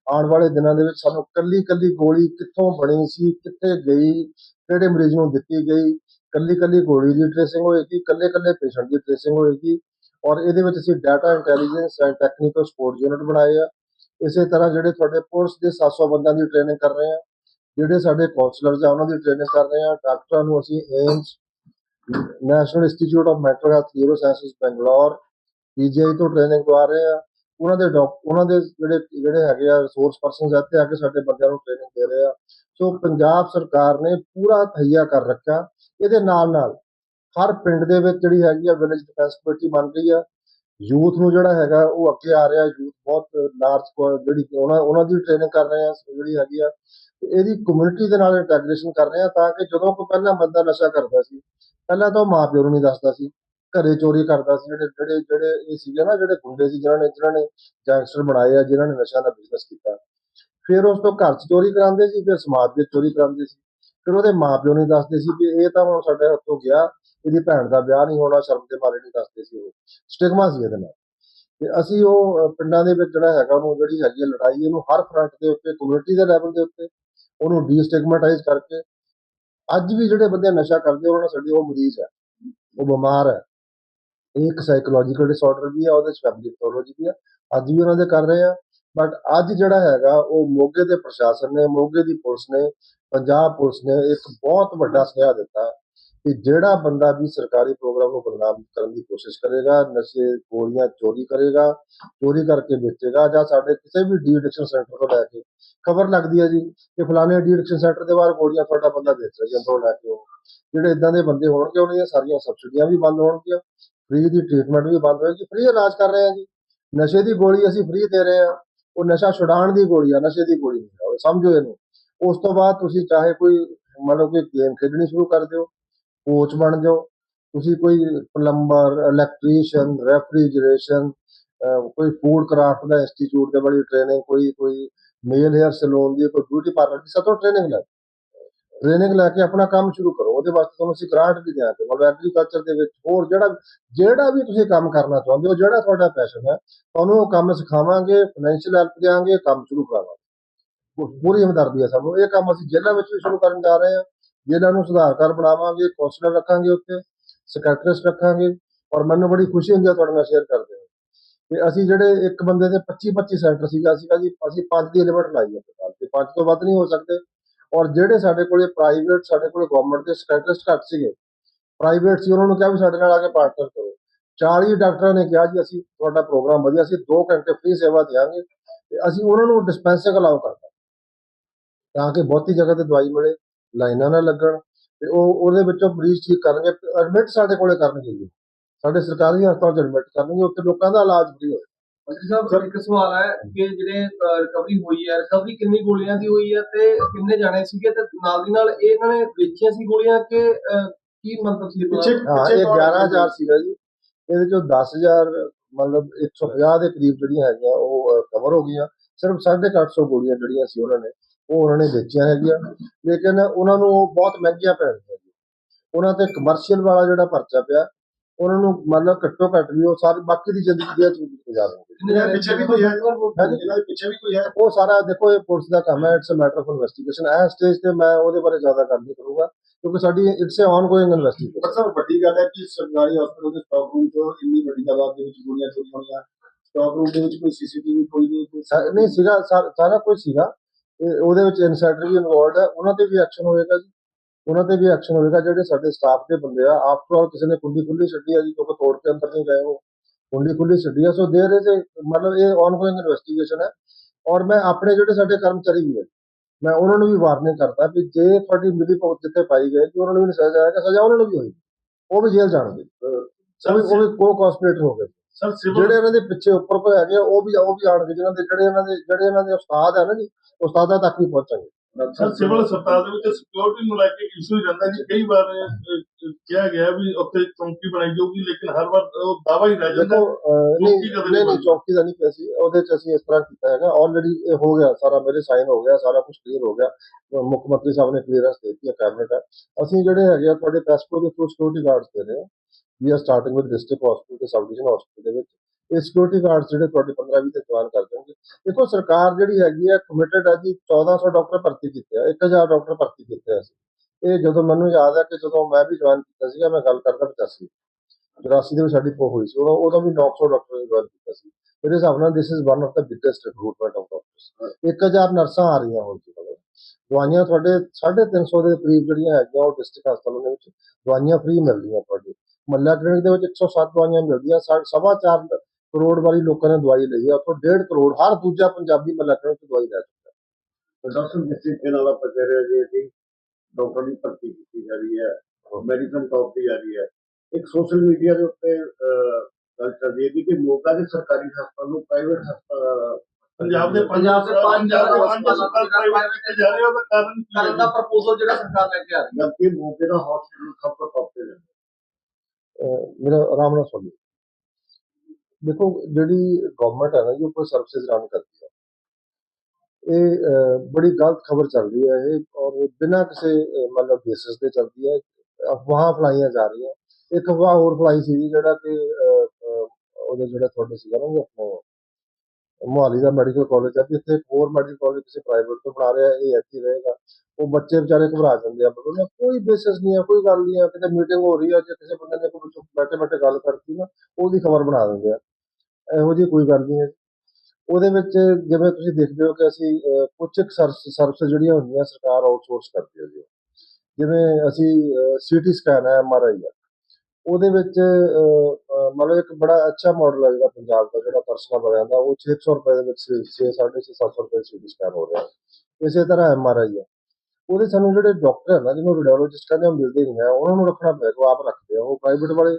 ਆਉਣ ਵਾਲੇ ਦਿਨਾਂ ਦੇ ਵਿੱਚ ਸਾਨੂੰ ਕੱਲੀ ਕੱਲੀ ਗੋਲੀ ਕਿੱਥੋਂ ਬਣੀ ਸੀ, ਕਿੱਥੇ ਗਈ, ਕਿਹੜੇ ਮਰੀਜ਼ ਨੂੰ ਦਿੱਤੀ ਗਈ, ਕੱਲੀ ਕੱਲੀ ਗੋਲੀ ਦੀ ਟ੍ਰੇਸਿੰਗ ਹੋਏਗੀ, ਕੱਲੇ ਕੱਲੇ ਪੇਸ਼ੈਂਟ ਦੀ ਟ੍ਰੇਸਿੰਗ ਹੋਏਗੀ। ਔਰ ਇਹਦੇ ਵਿੱਚ ਅਸੀਂ data intelligence and technical support unit ਬਣਾਏ ਆ। ਇਸੇ ਤਰ੍ਹਾਂ ਜਿਹੜੇ ਤੁਹਾਡੇ ਪੁਲਿਸ ਦੇ 700 ਬੰਦਿਆਂ ਦੀ ਟ੍ਰੇਨਿੰਗ ਕਰ ਰਹੇ ਆ, ਜਿਹੜੇ ਸਾਡੇ ਕਾਉਂਸਲਰਸ ਆ, ਉਹਨਾਂ ਦੀ ਟ੍ਰੇਨਿੰਗ ਕਰ ਰਹੇ ਆ। ਡਾਕਟਰਾਂ ਨੂੰ ਅਸੀਂ AIIMS national institute of mental health neuro sciences Bangalore PGI ਤੋਂ ਟ੍ਰੇਨਿੰਗ ਦਵਾ ਰਹੇ ਆ। ਉਹਨਾਂ ਦੇ ਡਾਕ ਉਹਨਾਂ ਦੇ ਜਿਹੜੇ ਜਿਹੜੇ ਹੈਗੇ ਆ ਰਿਸੋਰਸ ਪਰਸਨਸ ਇੱਥੇ ਆ ਕੇ ਸਾਡੇ ਬੰਦਿਆਂ ਨੂੰ ਟ੍ਰੇਨਿੰਗ ਦੇ ਰਹੇ ਆ। ਸੋ ਪੰਜਾਬ ਸਰਕਾਰ ਨੇ ਪੂਰਾ ਤਹਈਆ ਕਰ ਰੱਖਿਆ। ਇਹਦੇ ਨਾਲ ਨਾਲ ਹਰ ਪਿੰਡ ਦੇ ਵਿੱਚ ਜਿਹੜੀ ਹੈਗੀ ਆ ਵਿਲੇਜ ਡਿਫੈਂਸ ਕਮੇਟੀ ਬਣ ਰਹੀ ਆ। ਯੂਥ ਨੂੰ ਜਿਹੜਾ ਹੈਗਾ ਉਹ ਅੱਗੇ ਆ ਰਿਹਾ, ਯੂਥ ਬਹੁਤ ਲਾਰਜ ਜਿਹੜੀ ਉਹਨਾਂ ਉਹਨਾਂ ਦੀ ਟ੍ਰੇਨਿੰਗ ਕਰ ਰਹੇ ਆ ਜਿਹੜੀ ਹੈਗੀ ਆ ਇਹਦੀ ਕਮਿਊਨਿਟੀ ਦੇ ਨਾਲ ਇੰਟੈਗ੍ਰੇਸ਼ਨ ਕਰ ਰਹੇ ਆ ਤਾਂ ਕਿ ਜਦੋਂ ਕੋਈ ਪਹਿਲਾਂ ਬੰਦਾ ਨਸ਼ਾ ਕਰਦਾ ਸੀ, ਪਹਿਲਾਂ ਤਾਂ ਉਹ ਮਾਂ ਪਿਓ ਨੂੰ ਨਹੀਂ ਦੱਸਦਾ ਸੀ, ਘਰੇ ਚੋਰੀ ਕਰਦਾ ਸੀ, ਜਿਹੜੇ ਜਿਹੜੇ ਜਿਹੜੇ ਇਹ ਸੀਗੇ ਨਾ, ਜਿਹੜੇ ਗੁੰਡੇ ਸੀ, ਜਿਨ੍ਹਾਂ ਨੇ ਜਿਨ੍ਹਾਂ ਨੇ ਗੈਂਗਸਟਰ ਬਣਾਏ ਆ, ਜਿਨ੍ਹਾਂ ਨੇ ਨਸ਼ਾ ਦਾ ਬਿਜ਼ਨਸ ਕੀਤਾ। ਫਿਰ ਉਸ ਤੋਂ ਘਰ 'ਚ ਚੋਰੀ ਕਰਾਉਂਦੇ ਸੀ, ਫਿਰ ਸਮਾਜ ਵਿੱਚ ਚੋਰੀ ਕਰਾਉਂਦੇ ਸੀ, ਫਿਰ ਉਹਦੇ ਮਾਂ ਪਿਓ ਨਹੀਂ ਦੱਸਦੇ ਸੀ ਕਿ ਇਹ ਤਾਂ ਹੁਣ ਸਾਡੇ ਹੱਥੋਂ ਗਿਆ ਇਹਦੀ ਭੈਣ ਦਾ ਵਿਆਹ ਨਹੀਂ ਹੋਣਾ, ਸ਼ਰਮ ਦੇ ਮਾਰੇ ਨਹੀਂ ਦੱਸਦੇ ਸੀ ਉਹ। ਸਟਿਗਮਾ ਸੀ ਇਹਦੇ ਨਾਲ। ਤੇ ਅਸੀਂ ਉਹ ਪਿੰਡਾਂ ਦੇ ਵਿੱਚ ਜਿਹੜਾ ਹੈਗਾ, ਉਹਨੂੰ ਜਿਹੜੀ ਹੈਗੀ ਹੈ ਲੜਾਈ ਇਹਨੂੰ ਹਰ ਫਰੰਟ ਦੇ ਉੱਤੇ ਕਮਿਊਨਿਟੀ ਦੇ ਲੈਵਲ ਦੇ ਉੱਤੇ ਉਹਨੂੰ ਡੀਸਟਿਗਮੈਟਾਈਜ਼ ਕਰਕੇ ਅੱਜ ਵੀ ਜਿਹੜੇ ਬੰਦੇ ਨਸ਼ਾ ਕਰਦੇ, ਉਹਨਾਂ ਨਾਲ ਸਾਡੀ ਉਹ ਮਰੀਜ਼ ਹੈ। ਉਹ ਬਿਮਾਰ ਹੈ। ਇਹ ਇੱਕ ਸਾਈਕੋਲੋਜੀਕਲ ਡਿਸਆਰਡਰ ਵੀ ਹੈ, ਉਹਦੇ ਚ ਫੈਮਿਲੀ ਪੈਥੋਲੋਜੀ ਵੀ ਹੈ। ਅੱਜ ਵੀ ਉਹਨਾਂ ਦੇ ਕਰ ਰਹੇ ਆ। ਬਟ ਅੱਜ ਜਿਹੜਾ ਹੈਗਾ, ਉਹ ਮੋਗੇ ਦੇ ਪ੍ਰਸ਼ਾਸਨ ਨੇ, ਮੋਗੇ ਦੀ ਪੁਲਿਸ ਨੇ, ਪੰਜਾਬ ਪੁਲਿਸ ਨੇ ਇੱਕ ਬਹੁਤ ਵੱਡਾ ਸੁਨੇਹਾ ਦਿੱਤਾ। ਕਿ ਜਿਹੜਾ ਬੰਦਾ ਵੀ ਸਰਕਾਰੀ ਪ੍ਰੋਗਰਾਮ ਨੂੰ ਬਦਨਾਮ ਕਰਨ ਦੀ ਕੋਸ਼ਿਸ਼ ਕਰੇਗਾ, ਨਸ਼ੇ, ਗੋਲੀਆਂ ਚੋਰੀ ਕਰੇਗਾ, ਚੋਰੀ ਕਰਕੇ ਵੇਚੇਗਾ ਜਾਂ ਸਾਡੇ ਕਿਸੇ ਵੀ ਡੀ ਐਡਿਕਸ਼ਨ ਸੈਂਟਰ ਤੋਂ ਲੈ ਕੇ, ਖਬਰ ਲੱਗਦੀ ਹੈ ਜੀ ਕਿ ਫਲਾਣੇ ਡੀ ਐਡਿਕਸ਼ਨ ਸੈਂਟਰ ਦੇ ਬਾਹਰ ਗੋਲੀਆਂ ਤੁਹਾਡਾ ਬੰਦਾ ਵੇਚ ਰਿਹਾ ਜੀ ਲੈ ਕੇ ਉਹ। ਜਿਹੜੇ ਇਦਾਂ ਦੇ ਬੰਦੇ ਹੋਣਗੇ ਉਹਨਾਂ ਦੀਆਂ ਸਾਰੀਆਂ ਸਬਸਿਡੀਆਂ ਵੀ ਬੰਦ ਹੋਣਗੀਆਂ, ਫ੍ਰੀ ਦੀ ਟ੍ਰੀਟਮੈਂਟ ਵੀ ਬੰਦ ਹੋਏਗੀ, ਫ੍ਰੀ ਇਲਾਜ ਕਰ ਰਹੇ ਹਾਂ ਜੀ। ਨਸ਼ੇ ਦੀ ਗੋਲੀ ਅਸੀਂ ਫ੍ਰੀ ਦੇ ਰਹੇ ਹਾਂ, ਉਹ ਨਸ਼ਾ ਛੁਡਾਉਣ ਦੀ ਗੋਲੀ ਆ, ਨਸ਼ੇ ਦੀ ਗੋਲੀ ਨਹੀਂ ਆ ਸਮਝੋ ਇਹਨੂੰ। ਉਸ ਤੋਂ ਬਾਅਦ ਤੁਸੀਂ ਚਾਹੇ ਕੋਈ ਮਤਲਬ ਕਿ ਗੇਮ ਖੇਡਣੀ ਸ਼ੁਰੂ ਕਰ ਦਿਓ ਕੋਚ ਬਣ ਜਾਓ। ਤੁਸੀਂ ਕੋਈ ਪਲੰਬਰ ਇਲੈਕਟ੍ਰੀਸ਼ੀਅਨ ਰੈਫਰੀਜਰੇਸ਼ਨ ਕੋਈ ਫੂਡ ਕਰਾਫਟ ਦਾ ਇੰਸਟੀਚਿਊਟ ਦੇ ਬੜੀ ਟ੍ਰੇਨਿੰਗ ਕੋਈ ਕੋਈ ਮੇਲ ਹੇਅਰ ਸੈਲੂਨ ਦੀ, ਕੋਈ ਬਿਊਟੀ ਪਾਰਲਰ ਦੀ ਸਭ ਤੋਂ ਟ੍ਰੇਨਿੰਗ ਲੈ। ਟ੍ਰੇਨਿੰਗ ਲੈ ਕੇ ਆਪਣਾ ਕੰਮ ਸ਼ੁਰੂ ਕਰੋ। ਉਹਦੇ ਵਾਸਤੇ ਤੁਹਾਨੂੰ ਅਸੀਂ ਗ੍ਰਾਂਟ ਵੀ ਦਿਆਂਗੇ। ਮਤਲਬ ਐਗਰੀਕਲਚਰ ਦੇ ਵਿੱਚ ਹੋਰ ਜਿਹੜਾ ਜਿਹੜਾ ਵੀ ਤੁਸੀਂ ਕੰਮ ਕਰਨਾ ਚਾਹੁੰਦੇ ਹੋ, ਜਿਹੜਾ ਤੁਹਾਡਾ ਪੈਸ਼ਨ ਹੈ, ਤੁਹਾਨੂੰ ਉਹ ਕੰਮ ਸਿਖਾਵਾਂਗੇ ਫਾਈਨੈਂਸ਼ੀਅਲ ਹੈਲਪ ਦਿਆਂਗੇ, ਕੰਮ ਸ਼ੁਰੂ ਕਰਾਵਾਂਗੇ। ਪੂਰੀ ਹਮਦਰਦੀ ਹੈ ਸਾਨੂੰ। ਇਹ ਕੰਮ ਅਸੀਂ ਜੇਲ੍ਹਾਂ ਵਿੱਚ ਵੀ ਸ਼ੁਰੂ ਕਰਨ ਜਾ ਰਹੇ ਹਾਂ। ਜੇਲ੍ਹਾਂ ਨੂੰ ਸੁਧਾਰਕਾਰ ਬਣਾਵਾਂਗੇ ਕੌਂਸਲਰ ਰੱਖਾਂਗੇ ਉੱਥੇ ਸੈਕਟਰਿਸਟ ਰੱਖਾਂਗੇ ਔਰ ਮੈਨੂੰ ਬੜੀ ਖੁਸ਼ੀ ਹੁੰਦੀ ਹੈ ਤੁਹਾਡੇ ਨਾਲ ਸ਼ੇਅਰ ਕਰਦੇ ਹਾਂ ਕਿ ਅਸੀਂ ਜਿਹੜੇ ਇੱਕ ਬੰਦੇ ਦੇ 25 25 ਸੈਂਟਰ ਸੀਗਾ ਸੀਗਾ ਜੀ, ਅਸੀਂ ਪੰਜ ਦੀ ਲਿਮਟ ਲਾਈ ਹੈ ਫਿਲਹਾਲ ਤੇ, ਪੰਜ ਤੋਂ ਵੱਧ ਨਹੀਂ ਹੋ ਸਕਦੇ। ਔਰ ਜਿਹੜੇ ਸਾਡੇ ਕੋਲੇ ਪ੍ਰਾਈਵੇਟ ਸਾਡੇ ਕੋਲੇ ਗਵਰਨਮੈਂਟ ਦੇ ਸੈਕਟਰਿਸਟ ਘੱਟ ਸੀਗੇ ਪ੍ਰਾਈਵੇਟ ਸੀ, ਉਹਨਾਂ ਨੂੰ ਕਿਹਾ ਵੀ ਸਾਡੇ ਨਾਲ ਆ ਕੇ ਪਾਰਟਨਰ ਕਰੋ। 40 ਡਾਕਟਰਾਂ ਨੇ ਕਿਹਾ ਜੀ, ਅਸੀਂ ਤੁਹਾਡਾ ਪ੍ਰੋਗਰਾਮ ਵਧੀਆ ਅਸੀਂ 2 ਘੰਟੇ ਫ੍ਰੀ ਸੇਵਾ ਦੇਵਾਂਗੇ ਤੇ ਅਸੀਂ ਉਹਨਾਂ ਨੂੰ ਡਿਸਪੈਂਸਿੰਗ ਅਲਾਉ ਕਰਦਾ ਤਾਂ ਕਿ ਬਹੁਤੀ ਜਗ੍ਹਾ ਤੇ ਦਵਾਈ ਮਿਲੇ। ਲਾਈਨਾਂ ਨਾ ਲੱਗਣ ਤੇ ਉਹ ਉਹਦੇ ਵਿੱਚੋਂ ਮਰੀਜ਼ ਠੀਕ ਕਰਨਗੇ ਐਡਮਿਟ ਸਾਡੇ ਕੋਲੇ ਕਰਨਗੇ ਜੀ। ਸਾਡੇ ਸਰਕਾਰੀ ਹਸਪਤਾਲ ਚ ਐਡਮਿਟ ਕਰਨਗੇ ਉੱਥੇ ਲੋਕਾਂ ਦਾ ਇਲਾਜ ਫ੍ਰੀ ਹੋਏ ਮੰਤਰੀ ਸਾਹਿਬ ਇੱਕ ਸਵਾਲ ਹੈ ਕਿ ਜਿਹੜੇ ਰਿਕਵਰੀ ਹੋਈ ਹੈ ਰਿਕਵਰੀ ਕਿੰਨੀ ਗੋਲੀਆਂ ਦੀ ਹੋਈ ਹੈ ਤੇ ਕਿੰਨੇ ਜਾਣੇ ਸੀਗੇ ਤੇ ਨਾਲ ਦੀ ਨਾਲ ਇਹ ਇਹਨਾਂ ਨੇ ਵੇਚੀਆਂ ਸੀ ਗੋਲੀਆਂ ਕਿ ਕੀ ਮੰਤਵ ਸੀ? ਪਿੱਛੇ ਪਿੱਛੇ ਇਹ ਕੌਣ 11000 ਸੀਗਾ ਜੀ। ਇਹਦੇ ਚੋਂ 10000 ਮਤਲਬ 150 ਦੇ ਕਰੀਬ ਜਿਹੜੀਆਂ ਹੈਗੀਆਂ ਉਹ ਕਵਰ ਹੋ ਗਈਆਂ। ਸਿਰਫ 850 ਗੋਲੀਆਂ ਜਿਹੜੀਆਂ ਸੀ ਉਹਨਾਂ ਨੇ। ਉਹ ਉਹਨਾਂ ਨੇ ਵੇਚੀਆਂ ਹੈਗੀਆਂ। ਲੇਕਿਨ ਉਹਨਾਂ ਨੂੰ ਉਹ ਬਹੁਤ ਮਹਿੰਗੀਆਂ ਪੈਣਗੀਆਂ ਉਹਨਾਂ ਤੇ ਕਮਰਸ਼ੀਅਲ ਵਾਲਾ ਜਿਹੜਾ ਪਰਚਾ ਪਿਆ ਉਹਨਾਂ ਨੂੰ ਮਤਲਬ ਘੱਟੋ ਘੱਟ ਵੀ ਉਹ ਸਾਰੀ ਬਾਕੀ ਦੀ ਜ਼ਿੰਦਗੀ ਦੇ ਵਿੱਚ ਗੁਜ਼ਾਰਨਗੇ ਕਿੰਨੇ ਇਹਨਾਂ ਜਾਣੇ ਪਿੱਛੇ ਵੀ ਕੋਈ ਹੈ? ਹਾਂਜੀ। ਇਹਨਾਂ ਦੇ ਪਿੱਛੇ ਵੀ ਕੋਈ ਹੈ? ਉਹ ਸਾਰਾ ਦੇਖੋ ਇਹ ਪੁਲਿਸ ਦਾ ਕੰਮ ਹੈ it's a matter of investigation a stage ਤੇ ਮੈਂ ਉਹਦੇ ਬਾਰੇ ਜ਼ਿਆਦਾ ਗੱਲ ਨਹੀਂ ਕਰੂੰਗਾ ਕਿਉਂਕਿ ਸਾਡੀ ਇਟਸ ਅ ਆਨਗੋਇੰਗ ਇਨਵੈਸਟੀਗੇਸ਼ਨ ਪਰ ਸਭ ਵੱਡੀ ਗੱਲ ਹੈ ਕਿ ਸਰਕਾਰੀ ਹਸਪਤਾਲ ਦੇ ਸਟਾਕ ਰੂਮ ਤੋਂ ਇੰਨੀ ਵੱਡੀ ਤਾਦਾਦ ਦੇ ਵਿੱਚ ਗੋਲੀਆਂ ਚੋਰੀ ਹੋਣੀਆਂ। ਸਟਾਕ ਰੂਮ ਦੇ ਵਿੱਚ ਕੋਈ ਸੀਸੀਟੀਵੀ ਕੋਈ ਨਹੀਂ। ਸੀਗਾ ਸਾਰਾ ਕੁਝ ਸੀਗਾ। ਇਹ ਉਹਦੇ ਵਿੱਚ ਇਨਸਾਈਡਰ ਵੀ ਇਨਵੋਲਡ ਹੈ ਉਹਨਾਂ ਤੇ ਵੀ ਐਕਸ਼ਨ ਹੋਏਗਾ ਜੀ। ਉਹਨਾਂ ਤੇ ਵੀ ਐਕਸ਼ਨ ਹੋਏਗਾ ਜਿਹੜੇ ਸਾਡੇ ਸਟਾਫ ਦੇ ਬੰਦੇ ਆ। ਆਫਟਰ ਆਲ ਕਿਸੇ ਨੇ ਕੁੰਡੀ ਖੁੱਲੀ ਛੱਡੀ ਆ ਜੀ ਕਿਉਂਕਿ ਤੋੜ ਕੇ ਅੰਦਰ ਨਹੀਂ ਗਏ ਉਹ। ਕੁੰਡੀ ਖੁੱਲੀ ਛੱਡੀ ਆ। ਸੋ ਦੇਰ ਇਜ਼ ਮਤਲਬ ਇਹ ਆਨਗੋਇੰਗ ਇਨਵੈਸਟੀਗੇਸ਼ਨ ਹੈ ਔਰ ਮੈਂ ਆਪਣੇ ਜਿਹੜੇ ਸਾਡੇ ਕਰਮਚਾਰੀ ਵੀ ਹੈ ਮੈਂ ਉਹਨਾਂ ਨੂੰ ਵੀ ਵਾਰਨਿੰਗ ਕਰਦਾ ਵੀ ਜੇ ਤੁਹਾਡੀ ਮਿਲੀ ਭੁਗਤ ਜਿੱਥੇ ਪਾਈ ਗਈ ਕਿ ਉਹਨਾਂ ਨੂੰ ਵੀ ਸਜ਼ਾ ਜਾਏਗਾ ਸਜ਼ਾ ਉਹਨਾਂ ਨੂੰ ਵੀ ਹੋਈ ਉਹ ਵੀ ਜੇਲ੍ਹ ਜਾਣਗੇ। ਵੀ ਉਹ ਵੀ ਕੋ ਕਾਸਪਰੇਟਰ ਹੋ ਗਏ। ਸਰ ਸਿਵਲ ਜਿਹੜੇ ਇਹਨਾਂ ਦੇ ਪਿੱਛੇ ਉੱਪਰ ਕੋਈ ਹੈਗੇ ਆ, ਉਹ ਵੀ ਉਹ ਵੀ ਆਣਗੇ ਜਿਹਨਾਂ ਦੇ ਜਿਹੜੇ ਇਹਨਾਂ ਦੇ ਜਿਹੜੇ ਇਹਨਾਂ ਦੇ ਉਸਤਾਦ ਹੈ ਨਾ ਜੀ ਉਸਤਾਦਾਂ ਤੱਕ ਵੀ ਪਹੁੰਚਣਗੇ ਸਰ ਸਿਵਲ ਹਸਪਤਾਲ ਦੇ ਵਿੱਚ ਸਿਕਿਉਰਿਟੀ ਨੂੰ ਲੈ ਕੇ ਇਸ਼ੂ ਰਹਿੰਦਾ ਜੀ ਕਈ ਵਾਰ ਅਹ, ਅਹ, ਕਿਹਾ ਗਿਆ ਵੀ ਉੱਥੇ ਚੌਂਕੀ ਬਣਾਈ ਜਾਊਗੀ ਲੇਕਿਨ ਹਰ ਵਾਰ ਉਹ ਦਾਵਾ ਹੀ ਰਹਿ ਜਾਂਦਾ। ਦੇਖੋ ਅਹ, ਨਹੀਂ ਚੌਕੀ ਕਦੇ ਨਹੀਂ ਨਹੀਂ ਨਹੀਂ ਚੌਕੀ ਦਾ ਨਹੀਂ ਕਿਹਾ ਸੀ ਉਹਦੇ ਚ ਅਸੀਂ ਇਸ ਤਰ੍ਹਾਂ ਕੀਤਾ ਹੈਗਾ ਆਲਰੇਡੀ ਇਹ ਹੋ ਗਿਆ ਸਾਰਾ ਮੇਰੇ ਸਾਈਨ ਹੋ ਗਿਆ ਸਾਰਾ ਕੁਝ ਕਲੀਅਰ ਹੋ ਗਿਆ। ਅਹ ਮੁੱਖ ਮੰਤਰੀ ਸਾਹਿਬ ਨੇ ਕਲੀਅਰੈਂਸ ਦੇ ਦਿੱਤੀ ਹੈ ਕੈਬਨਿਟ ਹੈ ਅਸੀਂ ਜਿਹੜੇ ਹੈਗੇ ਆ ਤੁਹਾਡੇ ਪੈਸਕੋ ਦੇ ਥਰੂ ਸਿਕਿਉਰਿਟੀ ਗਾਰਡਸ ਦੇ ਰਹੇ ਹਾਂ we are starting with district hospital ਤੇ ਸਬ ਡਿਵੀਜ਼ਨ ਹਸਪੀਟਲ ਦੇ ਵਿੱਚ। ਇਹ ਸਿਕਿਉਰਿਟੀ ਗਾਰਡਸ ਜਿਹੜੇ ਤੁਹਾਡੇ 15 20 ਤੇ ਜਵਾਨ ਕਰ ਦੇਣਗੇ। ਦੇਖੋ, ਸਰਕਾਰ ਜਿਹੜੀ ਹੈਗੀ ਹੈ ਕਮਿਟਡ ਹੈ ਜੀ 1400 ਡਾਕਟਰ ਭਰਤੀ ਕੀਤੇ ਆ 1000 ਡਾਕਟਰ ਭਰਤੀ ਕੀਤੇ ਆ ਅਸੀਂ। ਇਹ ਜਦੋਂ ਮੈਨੂੰ ਯਾਦ ਹੈ ਕਿ ਜਦੋਂ ਮੈਂ ਵੀ ਜੁਆਇਨ ਕੀਤਾ ਸੀਗਾ, ਮੈਂ ਗੱਲ ਕਰਦਾ 85 84 ਦੇ ਵਿੱਚ ਸਾਡੀ ਪੋ ਹੋਈ ਸੀ, ਉਦੋਂ ਉਦੋਂ ਵੀ 900 ਡਾਕਟਰ ਨੇ ਜੁਆਇਨ ਕੀਤਾ ਸੀ। ਮੇਰੇ ਹਿਸਾਬ ਨਾਲ this is one of the biggest recruitment of doctors 1000 ਨਰਸਾਂ ਆ ਰਹੀਆਂ ਹੁਣ ਜੀ ਦਵਾਈਆਂ ਤੁਹਾਡੇ 350 ਦੇ ਕਰੀਬ ਜਿਹੜੀਆਂ ਹੈਗੀਆਂ ਉਹ ਡਿਸਟ੍ਰਿਕਟ ਹਸਪਤਾਲਾਂ ਦੇ ਵਿੱਚ ਦਵਾਈਆਂ ਫ੍ਰੀ ਮਿਲ ਰਹੀਆਂ ਮੱਲਾ ਕਲੀਨਿਕ ਦੇ ਵਿੱਚ 107 ਦਵਾਈਆਂ ਮਿਲਦੀਆਂ ਸਵਾ ਚਾਰ ਕਰੋੜ ਵਾਲੀ ਲੋਕਾਂ ਨੇ ਦਵਾਈ ਲਈ ਹੈ, ਉੱਥੋਂ 1.5 ਕਰੋੜ ਹਰ ਦੂਜਾ ਪੰਜਾਬੀ ਮੱਲਾ ਕਲੀਨਿਕ ਤੋਂ ਦਵਾਈ ਲੈ ਚੁੱਕਾ ਡਾਕਟਰ ਜਿਸ ਤਰੀਕੇ ਨਾਲ ਆਪਾਂ ਕਹਿ ਰਹੇ ਜੀ, ਅਸੀਂ ਡਾਕਟਰ ਦੀ ਭਰਤੀ ਕੀਤੀ ਜਾ ਰਹੀ ਹੈ, ਮੈਡੀਸਨ ਟੌਪ ਤੇ ਜਾ ਰਹੀ ਹੈ। ਇੱਕ ਸੋਸ਼ਲ ਮੀਡੀਆ ਦੇ ਉੱਤੇ ਗੱਲ ਚੱਲਦੀ ਹੈ ਕਿ ਮੋਗਾ ਦੇ ਸਰਕਾਰੀ ਹਸਪਤਾਲ ਨੂੰ ਪ੍ਰਾਈਵੇਟ ਹਸਪਤਾਲ ਪੰਜਾਬ ਦੇ ਪੰਜਾਬ ਦੇ ਪੰਜ ਹਸਪਤਾਲ private ਕੀਤੇ ਜਾ ਰਹੇ ਆ, ਉਹਦਾ ਕਾਰਨ ਕੀ ਹੈ? ਕਰਨ ਦਾ ਪ੍ਰਪੋਜ਼ਲ ਜਿਹੜਾ ਸਰਕਾਰ ਲੈ ਕੇ ਆ ਰਹੀ ਹੈ। ਜਦਕਿ ਮੋਗੇ ਦਾ ਹਸਪਤਾਲ ਸਭ ਤੋਂ ਟੌਪ ਤੇ ਹੈ। ਅਹ ਮੇਰਾ ਆਰਾਮ ਨਾਲ ਸੁਣੋ। ਦੇਖੋ ਜਿਹੜੀ ਗਵਰਨਮੈਂਟ ਹੈ ਨਾ ਜੀ ਉਹ ਕੋਈ ਸਰਵਿਸਿਜ਼ ਰਨ ਕਰਦੀ ਹੈ। ਇਹ ਬੜੀ ਗਲਤ ਖਬਰ ਚੱਲ ਰਹੀ ਹੈ ਇਹ ਔਰ ਬਿਨਾਂ ਕਿਸੇ ਮਤਲਬ ਬੇਸਿਸ ਤੇ ਚੱਲਦੀ ਹੈ। ਅਫਵਾਹਾਂ ਫਲਾਈਆਂ ਜਾ ਰਹੀਆਂ। ਇੱਕ ਅਫਵਾਹ ਹੋਰ ਫਲਾਈ ਸੀ ਜਿਹੜਾ ਕਿ ਉਹਦੇ ਜਿਹੜਾ ਤੁਹਾਡੇ ਸੀਗਾ ਨਾ ਆਪਣੇ ਮੋਹਾਲੀ ਦਾ ਮੈਡੀਕਲ ਕਾਲਜ ਹੈ ਵੀ ਇੱਥੇ ਹੋਰ ਮੈਡੀਕਲ ਕਾਲਜ ਕਿਸੇ ਪ੍ਰਾਈਵੇਟ ਤੋਂ ਬਣਾ ਰਿਹਾ ਇਹ ਐਸੀ ਰਹੇਗਾ। ਉਹ ਬੱਚੇ ਵਿਚਾਰੇ ਘਬਰਾ ਜਾਂਦੇ ਆ ਮਤਲਬ ਕੋਈ ਬੇਸਿਸ ਨਹੀਂ ਆ ਕੋਈ ਗੱਲ ਨਹੀਂ ਆ ਕਿਤੇ ਮੀਟਿੰਗ ਹੋ ਰਹੀ ਆ ਜਾਂ ਕਿਸੇ ਬੰਦੇ ਨੇ ਕੋਈ ਬੈਠੇ ਬੈਠੇ ਗੱਲ ਕਰਤੀ ਨਾ ਉਹਦੀ ਖਬਰ ਬਣਾ ਦਿੰਦੇ ਆ। ਇਹੋ ਜਿਹੀ ਕੋਈ ਗੱਲ ਨਹੀਂ ਹੈ। ਉਹਦੇ ਵਿੱਚ ਜਿਵੇਂ ਤੁਸੀਂ ਦੇਖਦੇ ਹੋ ਕਿ ਅਸੀਂ ਅਹ, ਕੁਝ ਇੱਕ ਸਰਵਿਸ ਜਿਹੜੀਆਂ ਹੁੰਦੀਆਂ ਸਰਕਾਰ ਆਊਟਸੋਰਸ ਕਰਦੀ ਹੈ ਜੀ। ਜਿਵੇਂ ਅਸੀਂ ਸੀਟੀ ਸਕੈਨ ਹੈ ਐਮਆਰਆਈ ਹੈ ਉਹਦੇ ਵਿੱਚ ਮਤਲਬ ਇੱਕ ਬੜਾ ਅੱਛਾ ਮਾਡਲ ਹੈ ਜਿਹੜਾ ਪੰਜਾਬ ਦਾ, ਜਿਹੜਾ ਪਰਸਨਲ ਬਣਿਆ ਦਾ ਉਹ 600 ਰੁਪਏ ਦੇ ਵਿੱਚ 6 650 700 ਰੁਪਏ ਸੀਟੀ ਸਕੈਨ ਹੋ ਰਿਹਾ। ਇਸੇ ਤਰ੍ਹਾਂ ਐਮਆਰਆਈ ਹੈ ਉਹਦੇ ਸਾਨੂੰ ਜਿਹੜੇ ਡਾਕਟਰ ਹੈ ਨਾ, ਜਿਹਨੂੰ ਰੇਡੀਓਲੋਜਿਸਟ ਕਹਿੰਦੇ ਉਹ ਮਿਲਦੇ ਨਹੀਂ ਹੈ ਉਹਨਾਂ ਨੂੰ ਰੱਖਣਾ ਪਏਗਾ ਉਹ ਆਪ ਰੱਖਦੇ ਆ। ਉਹ ਪ੍ਰਾਈਵੇਟ ਵਾਲੇ,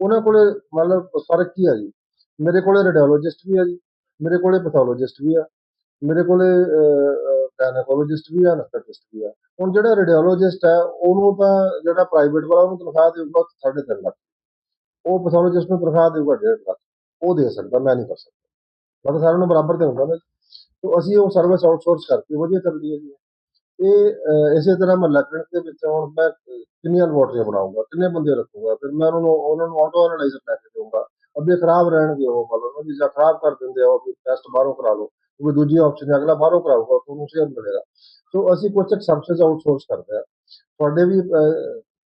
ਉਹਨਾਂ ਕੋਲੇ ਮਤਲਬ ਫ਼ਰਕ ਕੀ ਆ ਜੀ? ਮੇਰੇ ਕੋਲੇ ਰੇਡੀਓਲੋਜਿਸਟ ਵੀ ਆ ਜੀ। ਮੇਰੇ ਕੋਲੇ ਪੈਥੋਲੋਜਿਸਟ ਵੀ ਆ। ਮੇਰੇ ਕੋਲੇ ਗਾਇਨੋਕੋਲੋਜਿਸਟ ਵੀ ਆ ਅਨਸਥੈਟਿਸਟ ਵੀ ਆ। ਹੁਣ ਜਿਹੜਾ ਰੇਡੀਓਲੋਜਿਸਟ ਹੈ, ਉਹਨੂੰ ਤਾਂ ਜਿਹੜਾ ਪ੍ਰਾਈਵੇਟ ਵਾਲਾ ਉਹਨੂੰ ਤਨਖਾਹ ਦੇਊਗਾ 3.5 ਲੱਖ। ਉਹ ਪੈਥੋਲੋਜਿਸਟ ਨੂੰ ਤਨਖਾਹ ਦੇਊਗਾ 1.5 ਲੱਖ। ਉਹ ਦੇ ਸਕਦਾ, ਮੈਂ ਨਹੀਂ ਕਰ ਸਕਦਾ। ਮੈਂ ਸਾਰਿਆਂ ਨੂੰ ਬਰਾਬਰ ਤੇ ਹੁੰਦਾ। ਨਾ ਅਸੀਂ ਉਹ ਸਰਵਿਸ ਆਊਟਸੋਰਸ ਕਰਕੇ ਵਧੀਆ ਚੱਲਦੀ ਹੈ ਜੀ। ਇਹ ਇਸੇ ਤਰ੍ਹਾਂ ਮਹੱਲਾ ਕਲੀਨਿਕ ਦੇ ਵਿੱਚ ਹੁਣ ਮੈਂ ਕਿੰਨੀਆਂ ਲੈਬੋਰਟਰੀਆਂ ਬਣਾਉਂਗਾ ਕਿੰਨੇ ਬੰਦੇ ਰੱਖੂਗਾ, ਫਿਰ ਮੈਂ ਉਹਨਾਂ ਨੂੰ ਉਹਨਾਂ ਨੂੰ ਆਟੋ ਐਨਾਲਾਈਜ਼ਰ ਲੈ ਕੇ ਦੇਵਾਂਗਾ ਅੱਗੇ ਖਰਾਬ ਰਹਿਣਗੇ ਉਹ, ਮਤਲਬ ਉਹ ਜਾਂ ਖਰਾਬ ਕਰ ਦਿੰਦੇ ਆ ਉਹ ਟੈਸਟ ਬਾਹਰੋਂ ਕਰਾ ਲਓ। ਕਿਉਂਕਿ ਦੂਜੀ ਆਪਸ਼ਨ ਅਗਲਾ ਬਾਹਰੋਂ ਕਰਾਊਗਾ ਤੁਹਾਨੂੰ ਸ਼ੇਅਰ ਮਿਲੇਗਾ। ਸੋ ਅਸੀਂ ਕੁਝ ਇੱਕ ਸਰਵਿਸ ਆਊਟਸੋਰਸ ਕਰਦੇ ਆ ਤੁਹਾਡੇ ਵੀ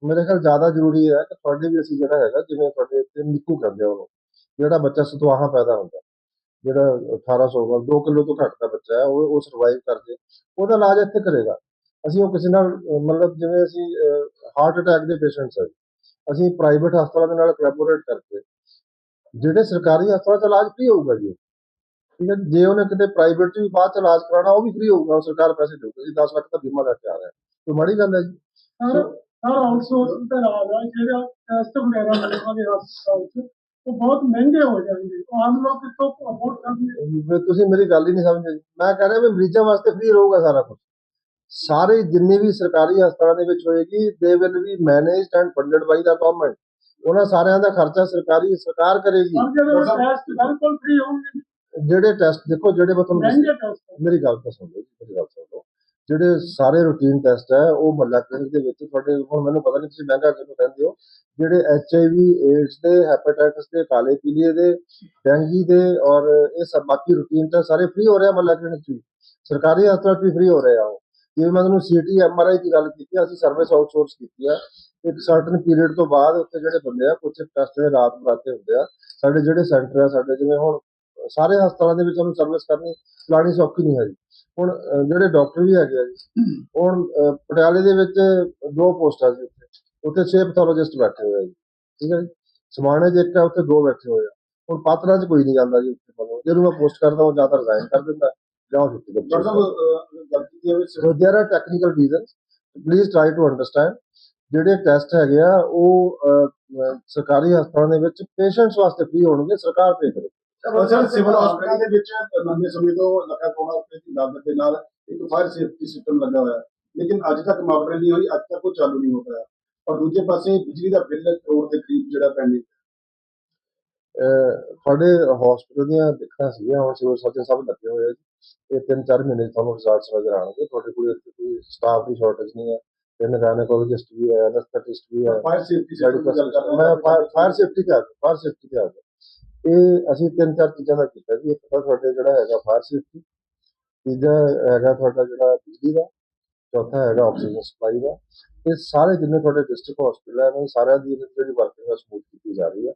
ਮੇਰੇ ਖਿਆਲ ਜ਼ਿਆਦਾ ਜ਼ਰੂਰੀ ਹੈ ਕਿ ਤੁਹਾਡੇ ਵੀ ਅਸੀਂ ਜਿਹੜਾ ਹੈਗਾ, ਜਿਵੇਂ ਤੁਹਾਡੇ ਇੱਥੇ ਨਿੱਕੂ ਕਰਦੇ ਆ ਉਹਨੂੰ, ਜਿਹੜਾ ਬੱਚਾ ਸਤਵਾਹਾ ਪੈਦਾ ਹੁੰਦਾ ਜਿਹੜਾ 1800 ਵਾ 2 ਕਿਲੋ ਤੋਂ ਘੱਟ ਦਾ ਬੱਚਾ ਹੈ, ਉਹ ਉਹ ਸਰਵਾਈਵ ਕਰਦੇ। ਉਹਦਾ ਇਲਾਜ ਇੱਥੇ ਕਰੇਗਾ। ਅਸੀਂ ਉਹ ਕਿਸੇ ਨਾਲ, ਮਤਲਬ ਜਿਵੇਂ ਅਸੀਂ ਹਾਰਟ ਅਟੈਕ ਦੇ ਪੇਸ਼ੈਂਟਸ ਹੈ ਅਸੀਂ ਪ੍ਰਾਈਵੇਟ ਹਸਪਤਾਲਾਂ ਦੇ ਨਾਲ ਕੋਲੈਬੋਰੇਟ ਕਰਕੇ, ਜਿਹੜੇ ਸਰਕਾਰੀ ਹਸਪਤਾਲਾਂ ਦਾ ਇਲਾਜ ਫ੍ਰੀ ਹੋਊਗਾ ਜੀ ਠੀਕ ਹੈ ਜੇ ਉਹਨੇ ਕਿਤੇ ਪ੍ਰਾਈਵੇਟ 'ਚ ਵੀ ਬਾਅਦ 'ਚ ਇਲਾਜ ਕਰਾਉਣਾ ਉਹ ਵੀ ਫ੍ਰੀ ਹੋਊਗਾ ਸਰਕਾਰ ਪੈਸੇ ਦੇਊਗੀ। ਜੀ 10 ਲੱਖ ਦਾ ਬੀਮਾ ਲੈ ਕੇ ਆ ਰਿਹਾ ਕੋਈ ਮਾੜੀ ਗੱਲ ਹੈ ਜੀ? ਸਰ ਸਰ ਆਊਟਸੋਰਸ ਦਾ ਇਲਾਜ ਹੈ ਜਿਹੜਾ ਟੈਸਟ ਵਗੈਰਾ ਲੋਕਾਂ ਦੇ ਹਸਪਤਾਲ 'ਚ ਉਹ ਬਹੁਤ ਮਹਿੰਗੇ ਹੋ ਜਾਣਗੇ। ਆਮ ਲੋਕ ਇਸ ਤੋਂ ਅਫੋਰਡ ਕਰਨਗੇ ਤੁਸੀਂ ਮੇਰੀ ਗੱਲ ਹੀ ਨਹੀਂ ਸਮਝੇ ਜੀ। ਮੈਂ ਕਹਿ ਰਿਹਾ ਵੀ ਮਰੀਜ਼ਾਂ ਵਾਸਤੇ ਫ੍ਰੀ ਰਹੂਗਾ ਸਾਰਾ ਕੁਝ ਸਾਰੇ ਜਿੰਨੇ ਵੀ ਸਰਕਾਰੀ ਹਸਪਤਾਲਾਂ ਦੇ ਵਿੱਚ ਹੋਏਗੀ they will be managed and funded by the government ਉਹਨਾਂ ਸਾਰਿਆਂ ਦਾ ਖਰਚਾ ਸਰਕਾਰੀ ਸਰਕਾਰ ਕਰੇਗੀ। ਬਿਲਕੁਲ ਫ੍ਰੀ ਹੋਣਗੇ ਜਿਹੜੇ ਟੈਸਟ ਦੇਖੋ ਜਿਹੜੇ ਮੈਂ ਤੁਹਾਨੂੰ ਮੇਰੀ ਗੱਲ ਤਾਂ ਸੁਣ ਲਓ ਮੇਰੀ ਗੱਲ ਸੁਣ ਲਓ। ਜਿਹੜੇ ਸਾਰੇ ਰੂਟੀਨ ਟੈਸਟ ਹੈ ਉਹ ਮੱਲਾ ਕਲੀਨਿਕ ਦੇ ਵਿੱਚ ਤੁਹਾਡੇ ਹੁਣ ਮੈਨੂੰ ਪਤਾ ਨਹੀਂ ਤੁਸੀਂ ਮਹਿੰਗਾ ਕਿਉਂ ਕਹਿੰਦੇ ਹੋ। ਜਿਹੜੇ ਐਚ ਆਈ ਵੀ ਏਡਸ ਦੇ ਹੈਪੇਟਾਈਟਸ ਦੇ ਕਾਲੇ ਪੀਲੀਏ ਦੇ ਡੈਂਗੀ ਦੇ ਔਰ ਇਹ ਸਭ ਬਾਕੀ ਰੂਟੀਨ ਟੈਸਟ ਸਾਰੇ ਫ੍ਰੀ ਹੋ ਰਹੇ ਮੱਲਾ ਕਲੀਨਿਕ 'ਚ ਸਰਕਾਰੀ ਹਸਪਤਾਲ ਵੀ ਫ੍ਰੀ ਹੋ ਰਹੇ ਆ ਉਹ। ਜਿਵੇਂ ਮੈਂ ਤੁਹਾਨੂੰ ਸੀਟੀ ਐਮਆਰਆਈ ਦੀ ਗੱਲ ਕੀਤੀ ਆ, ਅਸੀਂ ਸਰਵਿਸ ਆਊਟਸੋਰਸ ਕੀਤੀ ਆ। ਇੱਕ ਸਰਟਨ ਪੀਰੀਅਡ ਤੋਂ ਬਾਅਦ ਉੱਥੇ ਜਿਹੜੇ ਬੰਦੇ ਆ ਕੁਝ ਟੈਸਟ ਜਿਹੜੇ ਰਾਤ ਬਰਾਤੇ ਹੁੰਦੇ ਆ ਸਾਡੇ ਜਿਹੜੇ ਸੈਂਟਰ ਆ ਸਾਡੇ ਜਿਵੇਂ ਹੁਣ ਸਾਰੇ ਹਸਪਤਾਲਾਂ ਦੇ ਵਿੱਚ ਸਾਨੂੰ ਸਰਵਿਸ ਕਰਨੀ ਚਲਾਣੀ ਸੌਖੀ ਨਹੀਂ ਹੈ ਜੀ ਹੁਣ ਜਿਹੜੇ ਡਾਕਟਰ ਵੀ ਹੈਗੇ ਆ ਜੀ ਹੁਣ ਪਟਿਆਲੇ ਦੇ ਵਿੱਚ ਦੋ ਪੋਸਟਾਂ ਜੀ ਉੱਥੇ। ਉੱਥੇ 6 ਪੈਥੋਲੋਜਿਸਟ ਬੈਠੇ ਹੋਏ ਆ ਜੀ ਠੀਕ ਹੈ ਜੀ? ਸਮਾਣੇ 'ਚ ਇੱਕ ਆ ਉੱਥੇ ਦੋ ਬੈਠੇ ਹੋਏ ਆ। ਹੁਣ ਪਾਤਰਾਂ 'ਚ ਕੋਈ ਨਹੀਂ ਜਾਂਦਾ ਜੀ ਉੱਥੇ ਮਤਲਬ ਜਿਹਨੂੰ ਮੈਂ ਪੋਸਟ ਕਰਦਾ ਉਹ ਜਾਂ ਤਾਂ ਰਿਜ਼ਾਈਨ ਕਰ ਦਿੰਦਾ ਜਾਂ ਉਹ ਛੁੱਟੀ ਕਰ ਡਾਕਟਰ ਸਾਹਿਬ ਦੀ there are technical reasons. Please try to understand. ਜਿਹੜੇ ਟੈਸਟ ਹੈਗੇ ਆ ਉਹ ਸਰਕਾਰੀ ਹਸਪਤਾਲਾਂ ਦੇ ਵਿੱਚ ਪੇਸ਼ੈਂਟਸ ਵਾਸਤੇ ਫ੍ਰੀ ਹੋਣਗੇ ਸਰਕਾਰ ਪੇ ਕਰੇ ਸਰ ਸਿਵਲ ਹਸਪਤਾਲ ਦੇ ਵਿੱਚ ਲੰਬੇ ਸਮੇਂ ਤੋਂ ਲੱਖਾਂ ਕਰੋੜਾਂ ਰੁਪਏ ਦੀ ਲਾਗਤ ਦੇ ਨਾਲ ਇੱਕ ਫਾਇਰ ਸੇਫਟੀ ਸਿਸਟਮ ਲੱਗਾ ਹੋਇਆ ਹੈ। ਲੇਕਿਨ ਅੱਜ ਤੱਕ ਮਾਪਦੰਡ ਨਹੀਂ ਹੋਈ ਅੱਜ ਤੱਕ ਉਹ ਚਾਲੂ ਨਹੀਂ ਹੋ ਪਾਇਆ। ਔਰ ਦੂਜੇ ਪਾਸੇ ਬਿਜਲੀ ਦਾ ਬਿੱਲ ਕਰੋੜ ਦੇ ਕਰੀਬ ਜਿਹੜਾ ਪੈਂਡਿੰਗ ਤੁਹਾਡੇ ਹਸਪੀਟਲ ਦੀਆਂ ਦਿੱਕਤਾਂ ਸੀਗੀਆਂ ਹੁਣ ਸਿਵਲ ਸਰਜਨ ਸਭ ਲੱਗੇ ਹੋਏ ਆ ਜੀ। ਇਹ ਤਿੰਨ ਚਾਰ ਮਹੀਨੇ 'ਚ ਤੁਹਾਨੂੰ ਰਿਜ਼ਲਟਸ ਨਜ਼ਰ ਆਉਣਗੇ। ਤੁਹਾਡੇ ਕੋਲ ਇੱਥੇ ਕੋਈ ਸਟਾਫ ਦੀ ਸ਼ਾਰਟੇਜ ਨਹੀਂ ਹੈ। ਤਿੰਨ ਗਾਇਨੋਕੋਲੋਜਿਸਟ ਵੀ ਹੈ ਐਨਸਥੈਟਿਸਟ ਵੀ ਹੈ। ਫਾਇਰ ਸੇਫਟੀ ਸਿਸਟਮ ਦੀ ਗੱਲ ਕਰ ਰਹੇ ਮੈਂ ਹਾਂ ਫਾਇਰ ਸੇਫਟੀ ਤੇ ਆ ਗਿਆ ਫਾਇਰ ਸੇਫਟੀ ਤੇ ਆ ਗਿਆ। ਇਹ ਅਸੀਂ ਤਿੰਨ ਚਾਰ ਚੀਜ਼ਾਂ ਦਾ ਕੀਤਾ ਜੀ। ਇੱਕ ਤਾਂ ਤੁਹਾਡੇ ਜਿਹੜਾ ਹੈਗਾ ਫਾਇਰ ਸੇਫਟੀ ਤੀਜਾ ਹੈਗਾ ਤੁਹਾਡਾ ਜਿਹੜਾ ਬਿਜਲੀ ਦਾ, ਚੌਥਾ ਹੈਗਾ ਆਕਸੀਜਨ ਸਪਲਾਈ ਦਾ। ਇਹ ਸਾਰੇ ਜਿੰਨੇ ਤੁਹਾਡੇ ਡਿਸਟ੍ਰਿਕਟ ਹਸਪੀਟਲ ਹੈ ਇਹਨਾਂ ਸਾਰਿਆਂ ਦੀ ਜਿਹੜੀ ਵਰਕਿੰਗ ਹੈ ਸਮੂਥ ਕੀਤੀ ਜਾ ਰਹੀ ਹੈ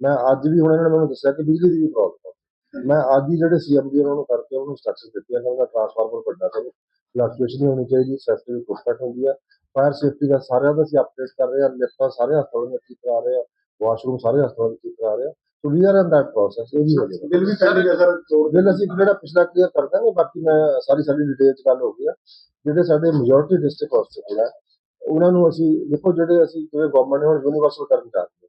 ਮੈਂ ਅੱਜ ਵੀ ਹੁਣ ਇਹਨਾਂ ਨੇ ਮੈਨੂੰ ਦੱਸਿਆ ਕਿ ਬਿਜਲੀ ਦੀ ਵੀ ਪ੍ਰੋਬਲਮ ਹੈ ਮੈਂ ਅੱਜ ਹੀ ਜਿਹੜੇ ਸੀਐਮਡੀ ਉਹਨਾਂ ਨੂੰ ਕਰਕੇ ਉਹਨਾਂ ਨੂੰ ਇੰਸਟਰਕਸ਼ਨ ਦਿੱਤੀਆਂ ਉਹਨਾਂ ਦਾ ਟਰਾਂਸਫਾਰਮਰ ਵੱਡਾ ਕਰੋ। ਫਲਕਚੁਏਸ਼ਨ ਨਹੀਂ ਹੋਣੀ ਚਾਹੀਦੀ ਸੈਫਟੀ ਪ੍ਰੋਟੈਕਟ ਹੁੰਦੀ ਹੈ ਫਾਇਰ ਸੇਫਟੀ ਦਾ ਸਾਰਿਆਂ ਦਾ ਅਸੀਂ ਅਪਡੇਟ ਕਰ ਰਹੇ ਹਾਂ ਲਿਫਟਾਂ ਸਾਰੇ ਹਸਪਤਾਲਾਂ ਵਿੱਚ ਠੀਕ ਕਰਾ ਰਹੇ ਹਾਂ ਵਾਸ਼ਰੂਮ ਸਾਰੇ ਹਸਪਤਾਲਾਂ ਵਿੱਚ ਠੀਕ ਕਰਾ ਰਹੇ ਹਾਂ so we are in that process ਇਹ ਵੀ ਹੋ ਜਾਏਗਾ। ਬਿੱਲ ਵੀ ਪੈਂਡਿੰਗ ਹੈ ਸਰ ਬਿੱਲ ਅਸੀਂ ਜਿਹੜਾ ਪਿਛਲਾ ਕਲੀਅਰ ਕਰ ਦਾਂਗੇ ਬਾਕੀ ਮੈਂ ਸਾਰੀ ਸਾਡੀ ਡਿਟੇਲ ਚ ਗੱਲ ਹੋ ਗਈ ਆ। ਜਿਹੜੇ ਸਾਡੇ ਮੈਜੋਰਟੀ ਡਿਸਟ੍ਰਿਕਟ ਹਸਪਤਾਲ ਹੈ ਉਹਨਾਂ ਨੂੰ ਅਸੀਂ ਦੇਖੋ ਜਿਹੜੇ ਅਸੀਂ ਜਿਵੇਂ ਗਵਰਨਮੈਂਟ ਨੇ ਹੁਣ ਯੂਨੀਵਰਸਲ ਕਰਨ ਚਾਹਦੇ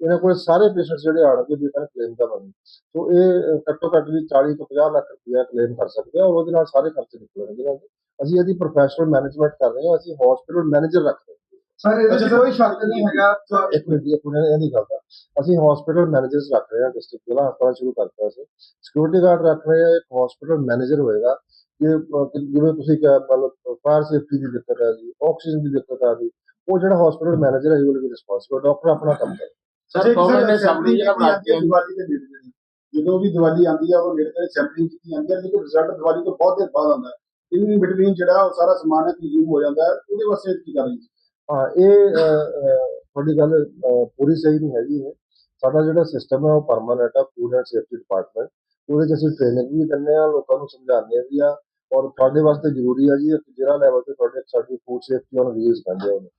ਇਹਨਾਂ ਕੋਲ ਸਾਰੇ ਪੇਸ਼ੈਂਟਸ ਜਿਹੜੇ ਆਣਗੇ ਵੀ ਇਹਨਾਂ ਕਲੇਮ ਕਰਨਗੇ ਸੋ ਇਹ ਘੱਟੋ ਘੱਟ ਵੀ 40 ਤੋਂ 50 ਲੱਖ ਰੁਪਇਆ ਕਲੇਮ ਕਰ ਸਕਦੇ ਆ ਔਰ ਉਹਦੇ ਨਾਲ ਸਾਰੇ ਖਰਚੇ ਨਿਕਲਣਗੇ। ਦੇ। ਅਸੀਂ ਇਹਦੀ ਪ੍ਰੋਫੈਸ਼ਨਲ ਮੈਨੇਜਮੈਂਟ ਕਰ ਰਹੇ ਹਾਂ ਅਸੀਂ ਹਸਪੀਟਲ ਮੈਨੇਜਰ ਰੱਖ ਰਹੇ ਹਾਂ। ਸਰ ਇਹਦੇ ਵਿੱਚ ਕੋਈ ਸ਼ੱਕ ਨਹੀਂ ਹੈਗਾ ਇੱਕ ਮਿੰਟ ਜੀ, ਇੱਕ ਮਿੰਟ ਇਹਦੀ ਗੱਲ ਦਾ ਅਸੀਂ ਹਸਪੀਟਲ ਮੈਨੇਜਰਸ ਰੱਖ ਰਹੇ ਹਾਂ ਡਿਸਟ੍ਰਿਕਟ ਜ਼ਿਲ੍ਹਾ ਹਸਪਤਾਲ ਸ਼ੁਰੂ ਕਰਤਾ ਸੀ ਸਿਕਿਉਰਿਟੀ ਗਾਰਡ ਰੱਖ ਰਹੇ ਹਾਂ ਇੱਕ ਹਸਪੀਟਲ ਮੈਨੇਜਰ ਹੋਏਗਾ ਕਿ ਅਹ, ਕਿ ਜਿਵੇਂ ਤੁਸੀਂ ਕਿਹਾ ਮਤਲਬ ਫਾਇਰ ਸੇਫਟੀ ਦੀ ਦਿੱਕਤ ਹੈ ਜੀ ਆਕਸੀਜਨ ਦੀ ਦਿੱਕਤ ਆ ਗਈ ਉਹ ਜਿਹੜਾ ਹਸਪੀਟਲ ਮੈਨੇਜਰ ਹੈ he will be responsible doctor ਆਪਣਾ ਕੰਮ ਕਰੇ ਸਰ ਗਵਰਨਮੈਂਟ ਨੇ ਸੈਂਪਲਿੰਗ ਕੀਤੀ ਜਾਂਦੀ ਹੈ ਦੀਵਾਲੀ ਦੇ ਨੇੜੇ ਜਿਹੜੀ ਜਦੋਂ ਵੀ ਦੀਵਾਲੀ ਆਉਂਦੀ ਹੈ ਉਹ ਨੇੜੇ ਤੇ ਸੈਂਪਲਿੰਗ ਕੀਤੀ ਜਾਂਦੀ ਹੈ ਲੇਕਿਨ ਰਿਜ਼ਲਟ ਦੀਵਾਲੀ ਤੋਂ ਬਹੁਤ ਦੇਰ ਬਾਅਦ ਆਉਂਦਾ ਹੈ ਇਨ ਬਿਟਵੀਨ ਜਿਹੜਾ ਉਹ ਸਾਰਾ ਸਮਾਨ ਹੈ ਕੰਜ਼ੂਮ ਹੋ ਜਾਂਦਾ ਹੈ ਉਹਦੇ ਵਾਸਤੇ ਕੀ ਕਰ ਰਹੀ ਹੈ ਹਾਂ ਇਹ ਤੁਹਾਡੀ ਗੱਲ ਪੂਰੀ ਸਹੀ ਨਹੀਂ ਹੈਗੀ ਹੈ ਸਾਡਾ ਜਿਹੜਾ ਸਿਸਟਮ ਹੈ ਉਹ ਪਰਮਾਨੈਂਟ ਹੈ ਫੂਡ ਐਂਡ ਸੇਫਟੀ ਡਿਪਾਰਟਮੈਂਟ ਉਹਦੇ 'ਚ ਅਸੀਂ ਟ੍ਰੇਨਿੰਗ ਵੀ ਦਿੰਦੇ ਆ ਲੋਕਾਂ ਨੂੰ ਸਮਝਾਉਂਦੇ ਵੀ ਆ। ਔਰ ਤੁਹਾਡੇ ਵਾਸਤੇ ਜ਼ਰੂਰੀ ਆ ਜੀ ਜਿਹੜਾ ਲੈਵਲ ਤੇ ਤੁਹਾਡੇ ਸਾਡੀ ਫੂਡ ਸੇਫਟੀ ਵੀਲਸ ਕਹਿੰਦੇ ਆ ਉਹਨੂੰ।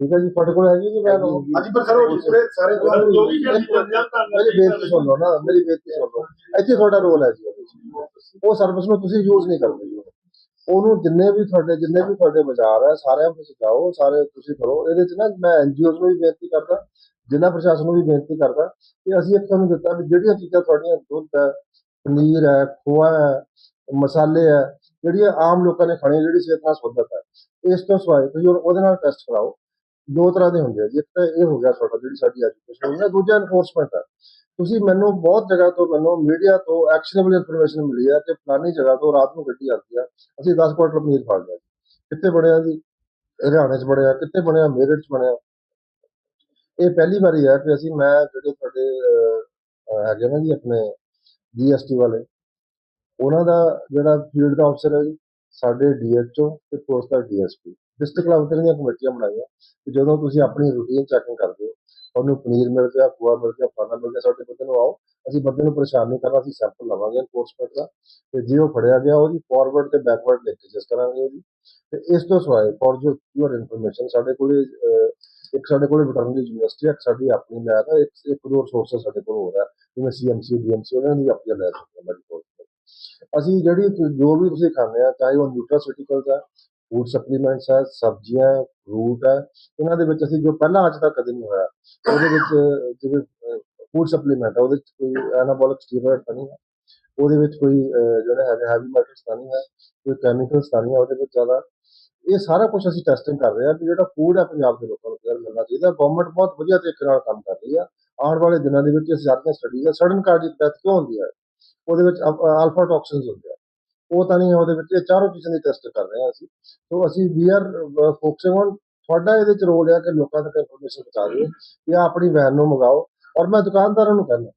ਠੀਕ ਹੈ ਜੀ ਤੁਹਾਡੇ ਕੋਲ ਹੈਗੀ ਜੀ ਮੈਂ? ਹਾਂਜੀ ਪਰ ਸਰ ਉਹ ਸਾਰੇ ਸਰ ਜੋ ਵੀ ਮੇਰੀ ਬੇਨਤੀ ਸੁਣ ਲਓ ਨਾ ਮੇਰੀ ਬੇਨਤੀ ਸੁਣ ਲਓ। ਇੱਥੇ ਤੁਹਾਡਾ ਰੋਲ ਹੈ ਜੀ। ਉਹ ਸਰਵਿਸ ਨੂੰ ਤੁਸੀਂ ਯੂਜ਼ ਨਹੀਂ ਕਰਦੇ ਜੀ। ਉਹਨੂੰ ਜਿੰਨੇ ਵੀ ਤੁਹਾਡੇ, ਜਿੰਨੇ ਵੀ ਤੁਹਾਡੇ ਬਾਜ਼ਾਰ ਹੈ ਸਾਰਿਆਂ ਨੂੰ ਸਿਖਾਓ ਸਾਰੇ ਤੁਸੀਂ ਕਰੋ ਇਹਦੇ 'ਚ ਨਾ ਮੈਂ ਐਨਜੀਓਜ਼ ਨੂੰ ਵੀ ਬੇਨਤੀ ਕਰਦਾ ਜ਼ਿਲ੍ਹਾ ਪ੍ਰਸ਼ਾਸਨ ਨੂੰ ਵੀ ਬੇਨਤੀ ਕਰਦਾ ਕਿ ਅਸੀਂ ਇੱਕ ਤੁਹਾਨੂੰ ਦਿੱਤਾ ਵੀ ਜਿਹੜੀਆਂ ਚੀਜ਼ਾਂ ਤੁਹਾਡੀਆਂ ਦੁੱਧ ਹੈ, ਪਨੀਰ ਹੈ, ਖੋਆ ਹੈ, ਮਸਾਲੇ ਹੈ, ਜਿਹੜੀਆਂ ਆਮ ਲੋਕਾਂ ਨੇ ਖਾਣੀਆਂ, ਜਿਹੜੀ ਸਿਹਤ ਨਾਲ ਸੰਬੰਧਿਤ ਹੈ, ਇਸ ਤੋਂ ਸਿਵਾਏ ਤੁਸੀਂ ਉਹ- ਉਹਦੇ ਨਾਲ ਟੈਸਟ ਕਰਾਓ। ਦੋ ਤਰ੍ਹਾਂ ਦੇ ਹੁੰਦੇ ਆ ਜੀ। ਇੱਕ ਤਾਂ ਇਹ ਹੋ ਗਿਆ ਤੁਹਾਡਾ ਜਿਹੜੀ ਸਾਡੀ ਐਜੂਕੇਸ਼ਨ ਹੋਈ ਹੈ ਦੂਜਾ ਐਨਫੋਰਸਮੈਂਟ ਹੈ ਤੁਸੀਂ ਮੈਨੂੰ ਬਹੁਤ ਜਗ੍ਹਾ ਤੋਂ ਮੈਨੂੰ ਮੀਡੀਆ ਤੋਂ ਐਕਸ਼ਨੇਬਲ ਇਨਫੋਰਮੇਸ਼ਨ ਮਿਲੀ ਹੈ ਕਿ ਫਲਾਨੀ ਜਗ੍ਹਾ ਤੋਂ ਰਾਤ ਨੂੰ ਗੱਡੀ ਆਉਂਦੀ ਆ, ਅਸੀਂ 10 ਕੁਆਂਟਲ ਪਨੀਰ ਫੜ ਲਿਆ ਜੀ। ਕਿੱਥੇ ਬਣਿਆ ਜੀ? ਹਰਿਆਣੇ 'ਚ ਬਣਿਆ, ਕਿੱਥੇ ਬਣਿਆ? ਮੇਰਠ 'ਚ ਬਣਿਆ। ਇਹ ਪਹਿਲੀ ਵਾਰੀ ਹੈ ਕਿ ਅਸੀਂ ਮੈਂ ਜਿਹੜੇ ਤੁਹਾਡੇ ਹੈਗੇ ਨਾ ਜੀ ਆਪਣੇ ਜੀਐਸਟੀ ਵਾਲੇ, ਉਹਨਾਂ ਦਾ ਜਿਹੜਾ ਫੀਲਡ ਦਾ ਅਫਸਰ ਹੈ ਜੀ, ਸਾਡੇ ਡੀਐਚਓ ਤੇ ਪੋਸਟ ਦਾ ਡੀਐਸਪੀ ਡਿਸਟ੍ਰਿਕਟ ਲੈਵਲ ਦੀਆਂ ਕਮੇਟੀਆਂ ਬਣਾਈਆਂ ਕਿ ਜਦੋਂ ਤੁਸੀਂ ਆਪਣੀ ਰੂਟੀਨ ਚੈਕਿੰਗ ਕਰਦੇ ਹੋ, ਤੁਹਾਨੂੰ ਪਨੀਰ ਮਿਲ ਗਿਆ, ਖੋਆ ਮਿਲ ਗਿਆ ਫਲਾਣਾ ਮਿਲ ਗਿਆ, ਸਾਡੇ ਬੰਦੇ ਨੂੰ ਆਓ, ਅਸੀਂ ਬੰਦੇ ਨੂੰ ਪਰੇਸ਼ਾਨ ਨਹੀਂ ਕਰਨਾ, ਅਸੀਂ ਸੈਂਪਲ ਲਵਾਂਗੇ ਐਨਫੋਰਸਮੈਂਟ ਦਾ। ਤੇ ਜੇ ਉਹ ਫੜਿਆ ਗਿਆ, ਉਹਦੀ ਫਾਰਵਰਡ ਤੇ ਬੈਕਵਰਡ ਲਿੰਕੇਜਸ ਕਰਾਂਗੇ ਉਹਦੀ। ਤੇ ਇਸ ਤੋਂ ਸਿਵਾਏ ਫॉर ਜੋ ਯੂਅਰ ਇਨਫੋਰਮੇਸ਼ਨ ਸਾਡੇ ਕੋਲ ਇੱਕ ਸਾਡੇ ਕੋਲ ਵਟਰਨਰੀ ਯੂਨੀਵਰਸਿਟੀ ਹੈ, ਇੱਕ ਸਾਡੀ ਆਪਣੀ ਲੈਬ ਹੈ, ਇੱਕ ਇੱਕ ਦੋ ਰਿਸੋਰਸਸ ਸਾਡੇ ਕੋਲ ਹੋ ਰਿਹਾ ਜਿਵੇਂ ਸੀਐਮਸੀ ਡੀਐਮਸੀ ਉਹਨਾਂ ਦੀ ਆਪਣੀ ਲੈਬ ਹੈ ਅਸੀਂ ਜਿਹੜੀ ਜੋ ਵੀ ਤੁਸੀਂ ਖਾਂਦੇ ਆ, ਚਾਹੇ ਉਹ ਨਿਊਟਰਾਸਿਊਟੀਕਲਸ ਹੈ ਫੂਡ ਸਪਲੀਮੈਂਟਸ ਹੈ, ਸਬਜ਼ੀਆਂ, ਫਰੂਟ ਹੈ, ਇਹਨਾਂ ਦੇ ਵਿੱਚ ਅਸੀਂ ਜੋ ਪਹਿਲਾਂ ਅੱਜ ਤੱਕ ਕਦੇ ਨਹੀਂ ਹੋਇਆ, ਉਹਦੇ ਵਿੱਚ ਜਿਵੇਂ ਫੂਡ ਸਪਲੀਮੈਂਟ ਹੈ, ਉਹਦੇ ਵਿੱਚ ਕੋਈ ਐਨਾਬੋਲਿਕ ਸਟੀਰੋਇਡ ਤਾਂ ਨਹੀਂ ਹੈ, ਉਹਦੇ ਵਿੱਚ ਕੋਈ ਜਿਹੜਾ ਹੈਗਾ ਹੈਵੀ ਮੈਟਲਸ ਤਾਂ ਨਹੀਂ ਹੈ, ਕੋਈ ਕੈਮੀਕਲਸ ਤਾਂ ਨਹੀਂ ਹੈ, ਉਹਦੇ ਵਿੱਚ ਜ਼ਿਆਦਾ, ਇਹ ਸਾਰਾ ਕੁਝ ਅਸੀਂ ਟੈਸਟਿੰਗ ਕਰ ਰਹੇ ਹਾਂ ਕਿ ਜਿਹੜਾ ਫੂਡ ਹੈ ਪੰਜਾਬ ਦੇ ਲੋਕਾਂ ਨੂੰ ਕਲੀਅਰ ਮਿਲਣਾ ਚਾਹੀਦਾ ਗਵਰਨਮੈਂਟ ਬਹੁਤ ਵਧੀਆ ਤਰੀਕੇ ਨਾਲ ਕੰਮ ਕਰ ਰਹੀ ਆ ਆਉਣ ਵਾਲੇ ਦਿਨਾਂ ਦੇ ਵਿੱਚ ਇਹ ਸਾਰੀਆਂ ਸਟੱਡੀਜ਼ ਸਡਨ ਕਾਰਡਿਕ ਡੈਥ ਕਿਉਂ ਹੁੰਦੀ ਹੈ, ਉਹਦੇ ਵਿੱਚ ਆਲਫਾ ਟੌਕਸਿਨਸ ਹੁੰਦੇ ਆ। ਉਹ ਤਾਂ ਨਹੀਂ ਉਹਦੇ ਵਿੱਚ ਇਹ ਚਾਰੋਂ ਚੀਜ਼ਾਂ ਦੀ ਟੈਸਟ ਕਰ ਰਹੇ ਹਾਂ ਅਸੀਂ ਸੋ ਅਸੀਂ ਵੀ ਆਰ ਫੋਕਸਿੰਗ ਔਨ ਤੁਹਾਡਾ ਇਹਦੇ ਚ ਰੋਲ ਹੈ ਕਿ ਲੋਕਾਂ ਤੱਕ ਇਨਫੋਰਮੇਸ਼ਨ ਪਹੁੰਚਾ ਦਿਓ ਜਾਂ ਆਪਣੀ ਵੈਨ ਨੂੰ ਮੰਗਾਓ ਔਰ ਮੈਂ ਦੁਕਾਨਦਾਰਾਂ ਨੂੰ ਕਹਿੰਦਾ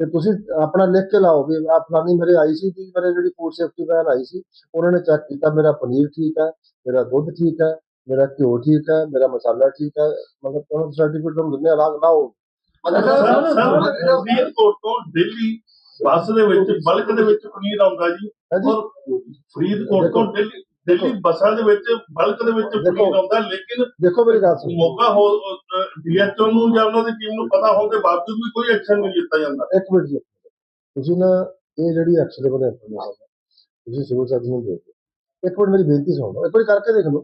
ਕਿ ਤੁਸੀਂ ਆਪਣਾ ਲਿਖ ਕੇ ਲਾਓ ਵੀ ਆ ਫਲਾਨੀ ਮੇਰੇ ਆਈ ਸੀ ਦੀ ਮੇਰੇ ਜਿਹੜੀ ਫੂਡ ਸੇਫਟੀ ਵੈਨ ਆਈ ਸੀ ਉਹਨਾਂ ਨੇ ਚੈੱਕ ਕੀਤਾ ਮੇਰਾ ਪਨੀਰ ਠੀਕ ਹੈ ਮੇਰਾ ਦੁੱਧ ਠੀਕ ਹੈ ਮੇਰਾ ਘਿਓ ਠੀਕ ਹੈ ਮੇਰਾ ਮਸਾਲਾ ਠੀਕ ਹੈ ਮਤਲਬ ਤੁਹਾਨੂੰ ਸਰਟੀਫਿਕੇਟ ਤੁਹਾਨੂੰ ਦਿੰਦੇ ਅਲੱਗ ਲਾਓ ਸਰ ਸਰ ਫਰੀਦਕੋਟ ਤੋਂ ਦਿੱਲੀ ਬੱਸ ਦੇ ਵਿੱਚ ਬਲਕ ਦੇ ਵਿੱਚ ਪਨੀਰ ਆਉਂਦਾ ਜੀ। ਔਰ ਫਰੀਦਕੋਟ ਤੋਂ ਦਿੱਲੀ ਦਿੱਲੀ ਬੱਸਾਂ ਦੇ ਵਿੱਚ ਬਲਕ ਦੇ ਵਿੱਚ। ਪਨੀਰ ਆਉਂਦਾ ਲੇਕਿਨ ਦੇਖੋ ਮੇਰੀ ਗੱਲ ਸੁਣੋ। ਮੌਕਾ ਹੋ ਡੀਐਚਓ ਨੂੰ ਜਾਂ ਉਹਨਾਂ ਦੀ ਟੀਮ ਨੂੰ ਪਤਾ ਹੋਣ ਦੇ ਬਾਵਜੂਦ ਵੀ ਕੋਈ ਐਕਸ਼ਨ ਨਹੀਂ ਲਿੱਤਾ ਜਾਂਦਾ। ਇੱਕ ਮਿੰਟ ਜੀ। ਤੁਸੀਂ ਨਾ ਇਹ ਜਿਹੜੀ ਐਕਸ਼ਨੇਬਲ ਇਨਫੋਰਮੇਸ਼ਨ ਹੈ ਤੁਸੀਂ ਸਿਵਲ ਸਰਜਨ ਨੂੰ ਦੇ ਦਿਓ ਇੱਕ ਮਿੰਟ ਮੇਰੀ ਬੇਨਤੀ ਸੁਣ। ਇੱਕ ਵਾਰੀ ਕਰਕੇ ਦੇਖ ਲਓ।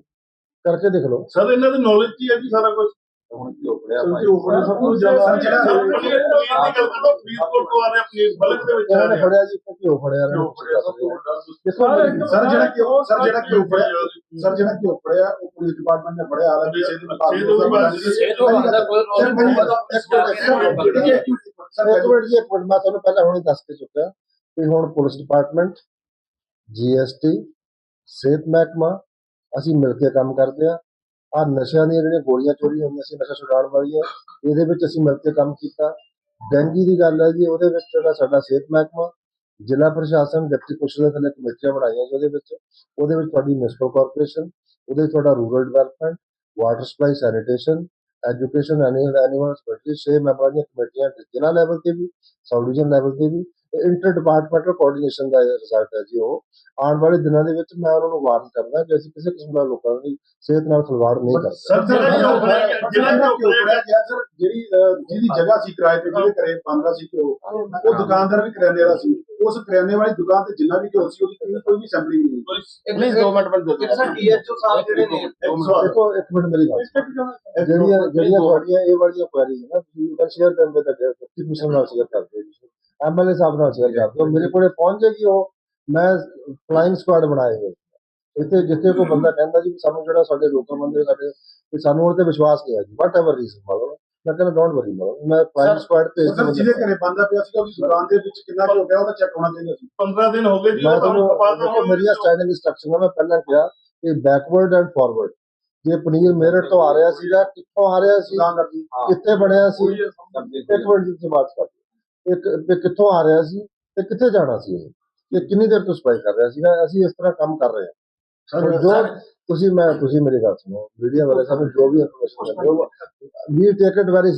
ਕਰਕੇ ਦੇਖ ਲਓ। ਸਰ ਇਹਨਾਂ ਦੀ ਨੌਲੇਜ ਕੀ ਹੈ ਜੀ ਸਾਰਾ ਕੁਝ ਹੁਣ ਕੀ ਹੋ ਰਿਹਾ ਕਿਉਂਕਿ ਉਹ ਬੜਾ ਸਭ ਤੋਂ ਜ਼ਿਆਦਾ ਜਿਹੜਾ ਪਨੀਰ ਦੀ ਗੱਲ ਕਰੋ ਫਰੀਦਕੋਟ ਤੋਂ ਆ ਰਿਹਾ ਪਨੀਰ ਬਲਕ ਦੇ ਵਿੱਚ ਆ ਰਿਹਾ ਫੜਿਆ ਜੀ ਘਿਓ ਫੜਿਆ ਮੇਰੀ- ਸਰ ਜਿਹੜਾ ਕਿ ਸਰ ਜਿਹੜਾ ਕਿ ਫੜਿਆ ਸਰ ਜਿਹੜਾ ਕਿ ਫੜਿਆ ਉਹ ਪੁਲਿਸ ਡਿਪਾਰਟਮੈਂਟ ਨੇ ਫੜਿਆ ਹਾਲਾਂਕਿ ਸਿਹਤ ਵਿਭਾਗ ਸਿਹਤ ਵਿਭਾਗ ਸਰ ਇੱਕ ਮਿੰਟ ਜੀ ਇੱਕ ਮਿੰਟ ਮੈਂ ਤੁਹਾਨੂੰ ਪਹਿਲਾਂ ਹੁਣੇ ਦੱਸ ਕੇ ਚੁੱਕਿਆ ਕਿ ਹੁਣ ਪੁਲਿਸ ਡਿਪਾਰਟਮੈਂਟ ਜੀਐਸਟੀ ਸਿਹਤ ਮਹਿਕਮਾ ਅਸੀਂ ਮਿਲ ਕੇ ਕੰਮ ਕਰਦੇ ਆ ਆ ਨਸ਼ਿਆਂ ਦੀਆਂ ਜਿਹੜੀਆਂ ਗੋਲੀਆਂ ਚੋਰੀ ਹੁੰਦੀਆਂ ਸੀ, ਨਸ਼ਾ ਛੁਡਾਉਣ ਵਾਲੀਆਂ, ਇਹਦੇ ਵਿੱਚ ਅਸੀਂ ਮਿਲ ਕੇ ਕੰਮ ਕੀਤਾ। ਡੈਂਗੀ ਦੀ ਗੱਲ ਹੈ ਜੀ, ਉਹਦੇ ਵਿੱਚ ਜਿਹੜਾ ਸਾਡਾ ਸਿਹਤ ਮਹਿਕਮਾ, ਜ਼ਿਲ੍ਹਾ ਪ੍ਰਸ਼ਾਸਨ, ਡਿਪਟੀ ਕਮਿਸ਼ਨਰ ਦੇ ਥੱਲੇ ਕਮੇਟੀਆਂ ਬਣਾਈਆਂ ਜਿਹਦੇ ਵਿੱਚ। ਉਹਦੇ ਵਿੱਚ ਤੁਹਾਡੀ ਮਿਊਨਿਸਪਲ ਕਾਰਪੋਰੇਸ਼ਨ ਉਹਦੇ ਵਿੱਚ ਤੁਹਾਡਾ rural development water supply sanitation education animal animal husbandry ਛੇ ਮੈਂਬਰਾਂ ਦੀਆਂ ਕਮੇਟੀਆਂ ਜ਼ਿਲ੍ਹਾ ਲੈਵਲ ਤੇ ਵੀ ਸਬ ਡਿਵੀਜ਼ਨ ਲੈਵਲ ਤੇ ਵੀ ਇੰਟਰ ਡਿਪਾਰਟਮੈਂਟਲ ਕੋਆਰਡੀਨੇਸ਼ਨ ਦਾ ਰਿਜ਼ਲਟ ਹੈ ਜੀ ਉਹ ਆਉਣ ਵਾਲੇ ਦਿਨਾਂ ਦੇ ਵਿੱਚ ਮੈਂ ਉਹਨਾਂ ਨੂੰ ਵਾਰਨ ਕਰਦਾ ਕਿ ਅਸੀਂ ਕਿਸੇ ਕਿਸਮ ਦਾ ਲੋਕਾਂ ਦੀ ਸਿਹਤ ਨਾਲ ਖਿਲਵਾੜ ਨਹੀਂ ਕਰਦੇ ਸਰ ਜਿਹੜਾ ਕਿ ਉਪਰਿਆ ਗਿਆ- ਕਿ ਸਰ ਜਿਹਦੀ ਜਗ੍ਹਾ ਸੀ ਕਿਰਾਏ ਤੇ ਜਿਹਦੇ ਘਰੇ ਬੰਦਾ ਸੀ ਘਿਓ ਉਹ ਦੁਕਾਨਦਾਰ ਵੀ ਕਰਿਆਨੇ ਵਾਲਾ ਸੀ। ਉਸ ਕਰਿਆਨੇ ਵਾਲੀ ਦੁਕਾਨ ਤੇ ਜਿੰਨਾ ਵੀ ਘਿਓ ਸੀ ਉਹਦੀ ਕੋਈ- ਕੋਈ ਵੀ ਸੈਂਪਲਿੰਗ ਨਹੀਂ ਪਲੀਜ਼ ਦੋ ਮਿੰਟ ਬੰਦ ਇੱਕ ਸਰ ਡੀਐਚਓ ਸਾਹਿਬ ਜਿਹੜੇ ਨੇ ਦੇਖੋ ਇੱਕ ਮਿੰਟ ਮੇਰੀ ਗੱਲ। ਜਿਹੜੀਆਂ ਜਿਹੜੀਆਂ ਤੁਹਾਡੀਆਂ ਇਹ ਵਾਲੀਆਂ ਕੁਐਰੀਜ਼ ਨਾ ਤੁਸੀਂ ਸ਼ੇਅਰ ਕਰਨ ਦੇ ਤੱਕ ਡਿਪਟੀ ਕਮਿਸ਼ਨਰ ਨਾਲ ਸ਼ੇਅਰ ਕਰਦੇ ਹੋ ਐਮਐਲਏ ਸਾਹਿਬ ਨਾਲ ਸ਼ੇਅਰ ਕਰਦੇ ਹੋ ਮੇਰੇ ਕੋਲੇ ਪਹੁੰਚ ਜਾਏਗੀ ਉਹ। ਮੈਂ ਫਲਾਈਂਗ ਸਕੁਆਡ ਬਣਾਏ ਹੋਏ। ਇੱਥੇ ਜਿੱਥੇ ਕੋਈ ਬੰਦਾ ਕਹਿੰਦਾ ਜੀ ਸਾਨੂੰ ਜਿਹੜਾ ਸਾਡੇ ਲੋਕਾਂ ਬੰਦੇ ਸਾਡੇ ਤੇ ਸਾਨੂੰ ਉਹਦੇ ਤੇ ਵਿਸ਼ਵਾਸ ਨਹੀਂ ਹੈ ਜੀ। ਵਟ ਐਵਰ ਰੀਜ਼ਨ ਮਤਲਬ। ਮੈਂ ਕਹਿੰਦਾ ਡੋਂਟ ਵਰੀ ਮਤਲਬ। ਮੈਂ ਫਲਾਈਂਗ ਸਕੁਆਡ ਤੇ ਸਰ ਜਿਹਦੇ ਘਰੇ ਬੰਦਾ ਪਿਆ ਸੀਗਾ ਉਹਦੀ ਦੁਕਾਨ ਦੇ ਵਿੱਚ ਕਿੰਨਾ ਘਿਓ ਪਿਆ ਉਹਦਾ ਚੈੱਕ ਹੋਣਾ ਚਾਹੀਦਾ ਸੀ। 15 ਦਿਨ ਹੋ ਗਏ ਜੀ ਮੈਂ ਤੁਹਾਨੂੰ ਮੇਰੀਆਂ ਸਟੈਂਡਿੰਗ ਇੰਸਟਰਕਸ਼ਨ ਮੈਂ ਪਹਿਲਾਂ ਕਿਹਾ ਕਿ ਬੈਕਵਰਡ ਐਂਡ ਫਾਰਵਰਡ ਜੇ ਪਨੀਰ ਮੇਰਠ ਤੋਂ ਆ ਰਿਹਾ ਸੀਗਾ ਕਿੱਥੋਂ ਆ ਰਿਹਾ ਸੀ? ਕਿੱਥੇ ਬਣਿਆ ਸੀ? ਇੱਕ ਮਿੰਟ ਦੀ ਬਾਤ ਕਰ ਇੱਕ ਵੀ ਕਿੱਥੋਂ ਆ ਰਿਹਾ ਸੀ ਤੇ ਕਿੱਥੇ ਜਾਣਾ ਸੀ ਇਹ ਤੇ ਕਿੰਨੀ ਦੇਰ ਤੋਂ ਸਪਾਈ ਕਰ ਰਿਹਾ ਸੀਗਾ ਅਸੀਂ ਇਸ ਤਰ੍ਹਾਂ ਕੰਮ ਕਰ ਰਹੇ ਹਾਂ। ਸਰ ਜੋ ਤੁਸੀਂ ਮੈਂ ਤੁਸੀਂ ਮੇਰੀ ਗੱਲ ਸੁਣੋ। ਮੀਡੀਆ ਵਾਲੇ ਸਾਨੂੰ ਜੋ ਵੀ ਇਨਫੋਰਮੇਸ਼ਨ ਹੋ we take it very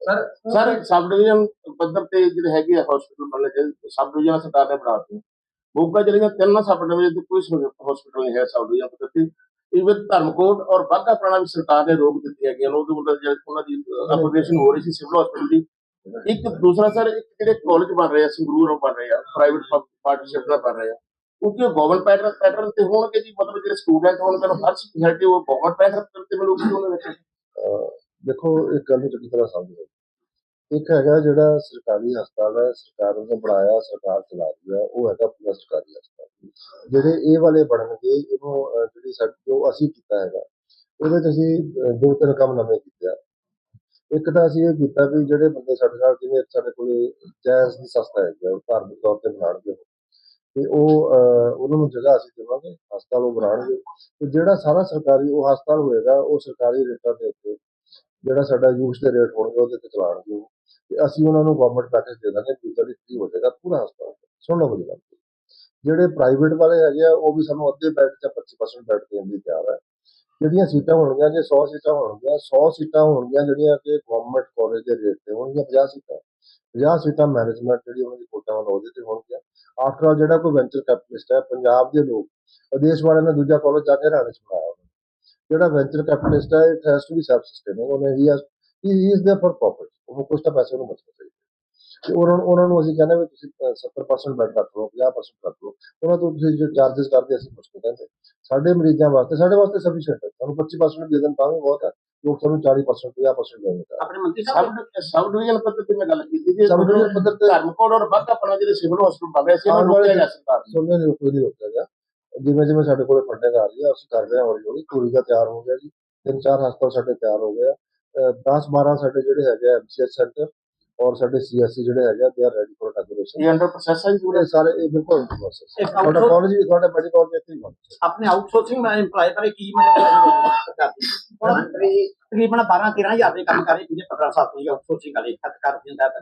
sir sir sub division ਪੱਧਰ ਤੇ ਜਿਹੜੇ ਹੈਗੇ ਆ ਹਸਪੀਟਲ ਬਣਨੇ ਚਾਹੀਦੇ ਸਬ ਡਿਵੀਜ਼ਨ ਸਰਕਾਰ ਨੇ ਬਣਾਤੇ ਮੋਗਾ ਜਿਹੜੀਆਂ ਤਿੰਨ ਸਬ ਡਿਵੀਜ਼ਨ ਤੇ ਕੋਈ ਹਸਪੀਟਲ ਨਹੀਂ ਹੈ ਸਬ ਡਿਵੀਜ਼ਨ ਪੱਧਰ ਤੇ। ਇਵਨ ਧਰਮਕੋਟ ਔਰ ਬਾਗਾ ਪੁਰਾਣਾ ਵੀ ਸਰਕਾਰ ਨੇ ਰੋਕ ਦਿੱਤੀ ਹੈਗੀ ਉਹਨਾਂ ਦੇ ਮਤਲਬ ਜਿਹੜੇ ਉਹਨਾਂ ਦੀ ਆਪਰੇਸ਼ਨ ਹੋ ਰਹੀ ਸੀ ਸਿਵਲ ਹਸਪੀਟਲ ਦੀ। ਇੱਕ ਦੂਸਰਾ ਸਰ, ਇੱਕ ਜਿਹੜੇ ਕਾਲਜ ਬਣ ਰਹੇ ਆ, ਸੰਗਰੂਰ ਉਹ ਬਣ ਰਹੇ ਆ ਪ੍ਰਾਈਵੇਟ ਪਾਰਟਨਰਸ਼ਿਪ ਨਾਲ ਬਣ ਰਹੇ ਆ। ਕਿਉਂਕਿ ਗਵਰਨਮੈਂਟ ਪੈਟਰਨ ਪੈਟਰਨ ਤੇ ਹੋਣਗੇ ਜੀ, ਮਤਲਬ ਜਿਹੜੇ ਸਟੂਡੈਂਟ ਹੋਣਗੇ, ਉਹਨਾਂ ਹਰ ਸਪੈਸ਼ਲਿਟੀ ਉਹ ਗਵਰਨਮੈਂਟ ਪੈਟਰਨ ਤੇ ਮਿਲੂਗੀ ਉਹਨਾਂ ਵਿੱਚ। ਦੇਖੋ, ਇੱਕ ਗੱਲ ਨੂੰ ਚੰਗੀ ਤਰ੍ਹਾਂ ਸਮਝੋ। ਇੱਕ ਹੈਗਾ ਜਿਹੜਾ ਸਰਕਾਰੀ ਹਸਪਤਾਲ ਹੈ, ਸਰਕਾਰ ਨੇ ਬਣਾਇਆ, ਸਰਕਾਰ ਚਲਾ ਰਹੀ ਹੈ, ਉਹ ਹੈਗਾ ਪੂਰਾ ਸਰਕਾਰੀ ਹਸਪਤਾਲ। ਜਿਹੜੇ ਇਹ ਵਾਲੇ ਬਣਨਗੇ, ਇਹਨੂੰ ਜਿਹੜੀ ਸਾਡੀ ਜੋ ਅਸੀਂ ਕੀਤਾ ਹੈਗਾ, ਉਹਦੇ ਚ ਅਸੀਂ ਦੋ ਤਿੰਨ ਕੰਮ ਨਵੇਂ ਕੀਤੇ ਆ। ਇੱਕ ਤਾਂ ਅਸੀਂ ਇਹ ਕੀਤਾ ਵੀ ਜਿਹੜੇ ਬੰਦੇ ਸਾਡੇ ਨਾਲ ਜਿਵੇਂ ਸਾਡੇ ਕੋਲ ਜੈਸ ਦੀ ਸੰਸਥਾ ਹੈਗੀ ਆ, ਉਹ ਧਾਰਮਿਕ ਤੌਰ ਤੇ ਬਣਾਉਣਗੇ ਉਹ। ਤੇ ਉਹ ਉਹਨਾਂ ਨੂੰ ਜਗ੍ਹਾ ਅਸੀਂ ਦੇਵਾਂਗੇ ਹਸਪਤਾਲ ਉਹ ਬਣਾਉਣਗੇ। ਤੇ ਜਿਹੜਾ ਸਾਰਾ ਸਰਕਾਰੀ ਉਹ ਹਸਪਤਾਲ ਹੋਏਗਾ ਉਹ ਸਰਕਾਰੀ ਰੇਟਾਂ ਦੇ ਉੱਤੇ ਜਿਹੜਾ ਸਾਡਾ ਯੂਜ਼ ਦੇ ਰੇਟ ਹੋਣਗੇ ਉਹਦੇ ਤੇ ਚਲਾਉਣਗੇ ਉਹ। ਤੇ ਅਸੀਂ ਉਹਨਾਂ ਨੂੰ ਗਵਰਨਮੈਂਟ ਪੈਕੇਜ ਦੇ ਦਾਂਗੇ ਫੀਚਰ ਦੀ ਕੀ ਹੋ ਜਾਏਗਾ ਪੂਰਾ ਹਸਪਤਾਲ ਸੁਣ ਲਓ ਮੇਰੀ ਗੱਲ। ਜਿਹੜੇ ਪ੍ਰਾਈਵੇਟ ਵਾਲੇ ਹੈਗੇ ਆ ਉਹ ਵੀ ਸਾਨੂੰ ਅੱਧੇ ਬੈੱਡ ਜਾਂ 25% ਬੈੱਡ ਦੇਣ ਦੀ ਤਿਆਰ ਹੈ ਜਿਹੜੀਆਂ ਸੀਟਾਂ ਹੋਣਗੀਆਂ, ਜੇ 100 ਸੀਟਾਂ ਹੋਣਗੀਆਂ 100 ਸੀਟਾਂ ਹੋਣਗੀਆਂ ਜਿਹੜੀਆਂ ਕਿ ਗਵਰਨਮੈਂਟ ਕਾਲਜ ਦੇ ਰੇਟ ਤੇ ਹੋਣਗੀਆਂ 50 ਸੀਟਾਂ। 50 ਸੀਟਾਂ ਮੈਨੇਜਮੈਂਟ ਜਿਹੜੀ ਉਹਨਾਂ ਦੀ ਕੋਟਾ ਵਾਲਾ ਉਹਦੇ ਤੇ ਹੋਣਗੀਆਂ। ਆਫਟਰ ਆਲ ਜਿਹੜਾ ਕੋਈ ਵੈਂਚਰ ਕੈਪੀਟਲਿਸਟ ਹੈ, ਪੰਜਾਬ ਦੇ ਲੋਕ, ਵਿਦੇਸ਼ ਵਾਲਿਆਂ ਨੇ ਦੂਜਾ ਕਾਲਜ ਜਾ ਕੇ ਹਰਾਣੇ ਚ ਜਿਹੜਾ ਵੈਂਚਰ ਕੈਪੀਟਲਿਸਟ ਹੈ it has to be self ਉਹਨੇ ਹੀ has he is there for profit ਉਹ ਕੁਝ ਤਾਂ ਪੈਸੇ ਨੂੰ ਬਚਾਉਂਦਾ ਹੈ ਤੇ ਉਹਨਾਂ ਨੂੰ ਉਹਨਾਂ ਨੂੰ ਅਸੀਂ ਕਹਿੰਦੇ ਵੀ ਤੁਸੀਂ ਅਹ, 70% ਬੈੱਡ ਰੱਖ ਲਓ 50% ਰੱਖ ਲਓ। ਉਹਨਾਂ ਤੋਂ ਤੁਸੀਂ ਜੋ ਚਾਰजेस ਕਰਦੇ ਅਸੀਂ ਕੁਝ ਨਹੀਂ ਕਹਿੰਦੇ। ਸਾਡੇ ਮਰੀਜ਼ਾਂ ਵਾਸਤੇ ਸਾਡੇ ਵਾਸਤੇ ਸਫੀਸ਼ੀਐਂਟ ਹੈ ਤੁਹਾਨੂੰ 25% ਦੇ ਦੇਣ ਤਾਂ ਬਹੁਤ ਹੈ ਲੋਕ ਸਾਨੂੰ 40% 50% ਦੇਣਗੇ ਆਪਣੇ ਮੰਤਰੀ ਸਬ ਸਬ ਡਿਵੀਜ਼ਨ ਪੱਧਰ ਤੇ ਮੈਂ ਗੱਲ ਕੀਤੀ ਸੀ ਸਬ ਡਿਵੀਜ਼ਨ ਪੱਧਰ ਤੇ ਧਰਮਕੋਟ ਔਰ ਬਾਗਾ ਆਪਣਾ ਜਿਹੜੇ ਸਿਵਲ ਹਸਪਤਾਲ ਬਣ ਰਿਹਾ ਸੀ ਉਹਨੂੰ ਰੋਕਿਆ ਸਰਕਾਰ ਨੇ। ਸੁਣਨੇ ਨਹੀਂ ਕੋਈ ਨਹੀਂ ਰੋਕਿਆ ਗਿਆ। ਜਿਵੇਂ ਜਿਵੇਂ ਸਾਡੇ ਕੋਲੇ ਫੰਡਿੰਗ ਆ ਰਹੀ ਹੈ ਅਸੀਂ ਕਰ ਰਹੇ ਹਾਂ ਹੌਲੀ ਹੌਲੀ ਪੂਰੀ ਦਾ ਤਿਆਰ ਹੋ ਗਿਆ ਜੀ। ਤਿੰਨ ਚਾਰ ਹਸਪਤਾਲ ਸਾਡੇ ਤਿਆਰ ਹੋ ਗਏ ਆ। 10 12 ਸਾਡੇ ਜਿਹੜੇ ਹੈਗੇ ਐਮਸੀਐਚ ਸੈਂਟਰ ਔਰ ਸਾਡੇ ਸੀਐਸਸੀ ਜਿਹੜੇ ਹੈਗੇ ਆ ਦੇ ਆਰ ਰੈਡੀ ਫॉर ਇਨੋਗ੍ਰੇਸ਼ਨ ਇਹ ਅੰਡਰ ਪ੍ਰੋਸੈਸ ਹੈ ਜੀ ਪੂਰਾ? ਸਾਰੇ ਇਹ ਬਿਲਕੁਲ ਪ੍ਰੋਸੈਸ ਇੱਕ ਤੁਹਾਡਾ ਕਾਲਜ ਵੀ ਤੁਹਾਡਾ ਮੈਡੀਕਲ ਕਾਲਜ ਇੱਥੇ ਹੀ ਬਣਦਾ ਆਪਣੇ ਆਊਟਸੋਰਸਿੰਗ ਮੈਂ EMPLOYE ਬਾਰੇ ਕੀ ਮੈਂ ਤਕਰੀਬਨ 12 13000 ਦੇ ਕੰਮ ਕਰੇ ਪਿਛਲੇ 15 ਸਾਲ ਤੋਂ ਆਊਟਸੋਰਸਿੰਗ ਵਾਲੇ ਖਤ ਕਰ ਦਿੰਦਾ ਤਾਂ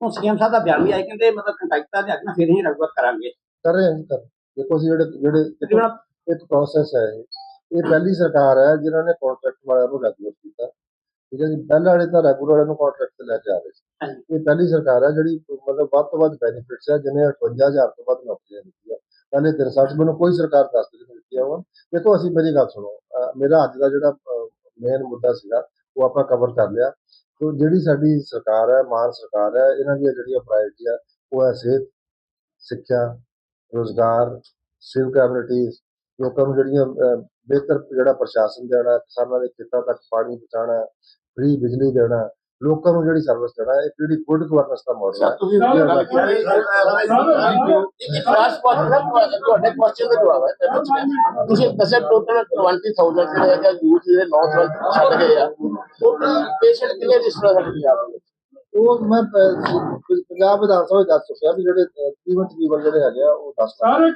ਹੁਣ ਸੀਐਮ ਸਾਹਿਬ ਦਾ ਬਿਆਨ ਵੀ ਆਇਆ ਕਹਿੰਦੇ ਮਤਲਬ ਕੰਟਰੈਕਟਰ ਦੇ ਅੱਗੇ ਫਿਰ ਹੀ ਰਗਵਤ ਕਰਾਂਗੇ। ਕਰ ਰਹੇ ਹਾਂ ਜੀ, ਕਰ ਹਾਂ। ਦੇਖੋ ਅਸੀਂ ਜਿਹੜੇ ਜਿਹੜੇ ਤਕਰੀਬਨ ਇੱਕ ਪ੍ਰੋਸੈਸ ਹੈ ਇਹ। ਇਹ ਪਹਿਲੀ ਸਰਕਾਰ ਹੈ ਜਿਨ੍ਹਾਂ ਨੇ ਕੰਟਰੈਕਟ ਵਾਲਿਆਂ ਨੂੰ ਰੈਗੂਲਰ ਕੀਤਾ। ਠੀਕ ਹੈ ਜੀ ਪਹਿਲਾਂ ਵਾਲੇ ਤਾਂ ਰੈਗੂਲਰ ਵਾਲਿਆਂ ਨੂੰ ਕੰਟਰੈਕਟ ਤੇ ਲੈ ਕੇ ਆ ਰਹੇ ਸੀ। ਇਹ ਪਹਿਲੀ ਸਰਕਾਰ ਹੈ ਜਿਹੜੀ ਮਤਲਬ ਵੱਧ ਤੋਂ ਵੱਧ ਬੈਨੀਫਿਟਸ ਹੈ ਜਿਹਨੇ 58000 ਤੋਂ ਵੱਧ ਨੌਕਰੀਆਂ ਦਿੱਤੀਆਂ। ਪਹਿਲੇ 3 ਸਾਲ 'ਚ ਮੈਨੂੰ ਕੋਈ ਸਰਕਾਰ ਦੱਸ ਨਹੀਂ ਦਿੱਤੀ ਹੋਣ ਦੇਖੋ ਅਸੀਂ ਮੇਰੀ ਗੱਲ ਸੁਣੋ ਮੇਰਾ ਅੱਜ ਦਾ ਜਿਹੜਾ ਮੇਨ ਮੁੱਦਾ ਸੀਗਾ ਉਹ ਆਪਾਂ ਕਵਰ ਕਰ ਲਿਆ। ਤੋ ਜਿਹੜੀ ਸਾਡੀ ਸਰਕਾਰ ਹੈ ਮਾਨ ਸਰਕਾਰ ਹੈ ਇਹਨਾਂ ਦੀਆਂ ਜਿਹੜੀਆਂ ਪ੍ਰਾਇੋਰਟੀ ਆ ਉਹ ਹੈ ਸਿਹਤ ਸਿੱਖਿਆ ਰੋਜ਼ਗਾਰ ਸਿਵਲ ਕੈਬਨਿਟੀਜ਼ ਲੋਕਾਂ ਨੂੰ ਜਿਹੜੀਆਂ ਬਿਹਤਰ ਜਿਹੜਾ ਪ੍ਰਸ਼ਾਸਨ ਦੇਣਾ ਕਿਸਾਨਾਂ ਦੇ ਖੇਤਾਂ ਤੱਕ ਪਾਣੀ ਪਹੁੰਚਾਉਣਾ ਫ੍ਰੀ ਬਿਜਲੀ ਦੇਣਾ ਲੋਕਾਂ ਨੂੰ ਜਿਹੜੀ ਸਰਵਿਸ ਦੇਣਾ ਇਹ ਜਿਹੜੀ ਗੁੱਡ ਗਵਰਨੈਂਸ ਦਾ ਮਾਡਲ ਹੈ। ਸਰ ਤੁਸੀਂ ਗੱਲ ਕੀਤੀ ਇੱਕ ਖਾਸ ਹੈ ਤੁਹਾਡੇ ਕੁਐਸਚਨ ਦਾ ਜਵਾਬ ਹੈ। ਤੁਸੀਂ ਦੱਸਿਆ ਟੋਟਲ 20000 ਜਿਹੜੇ ਹੈਗਾ ਯੂਥ ਜਿਹੜੇ ਨੌਜਵਾਨ ਛੱਡ ਗਏ ਆ। ਟੋਟਲ ਪੇਸ਼ੈਂਟ ਕਿੰਨੇ ਰਜਿਸਟਰ ਸਾਡੇ ਪੰਜਾਬ ਦੇ? ਉਹ ਮੈਂ ਪੰਜਾਬ ਵਿਧਾਨ ਸਭਾ ਦੱਸ ਚੁੱਕਿਆ ਵੀ ਜਿਹੜੇ ਤਕਰੀਬਨ ਤਕਰੀਬਨ ਜਿਹੜੇ ਹੈਗੇ ਆ ਉਹ 10 ਸਾਰੇ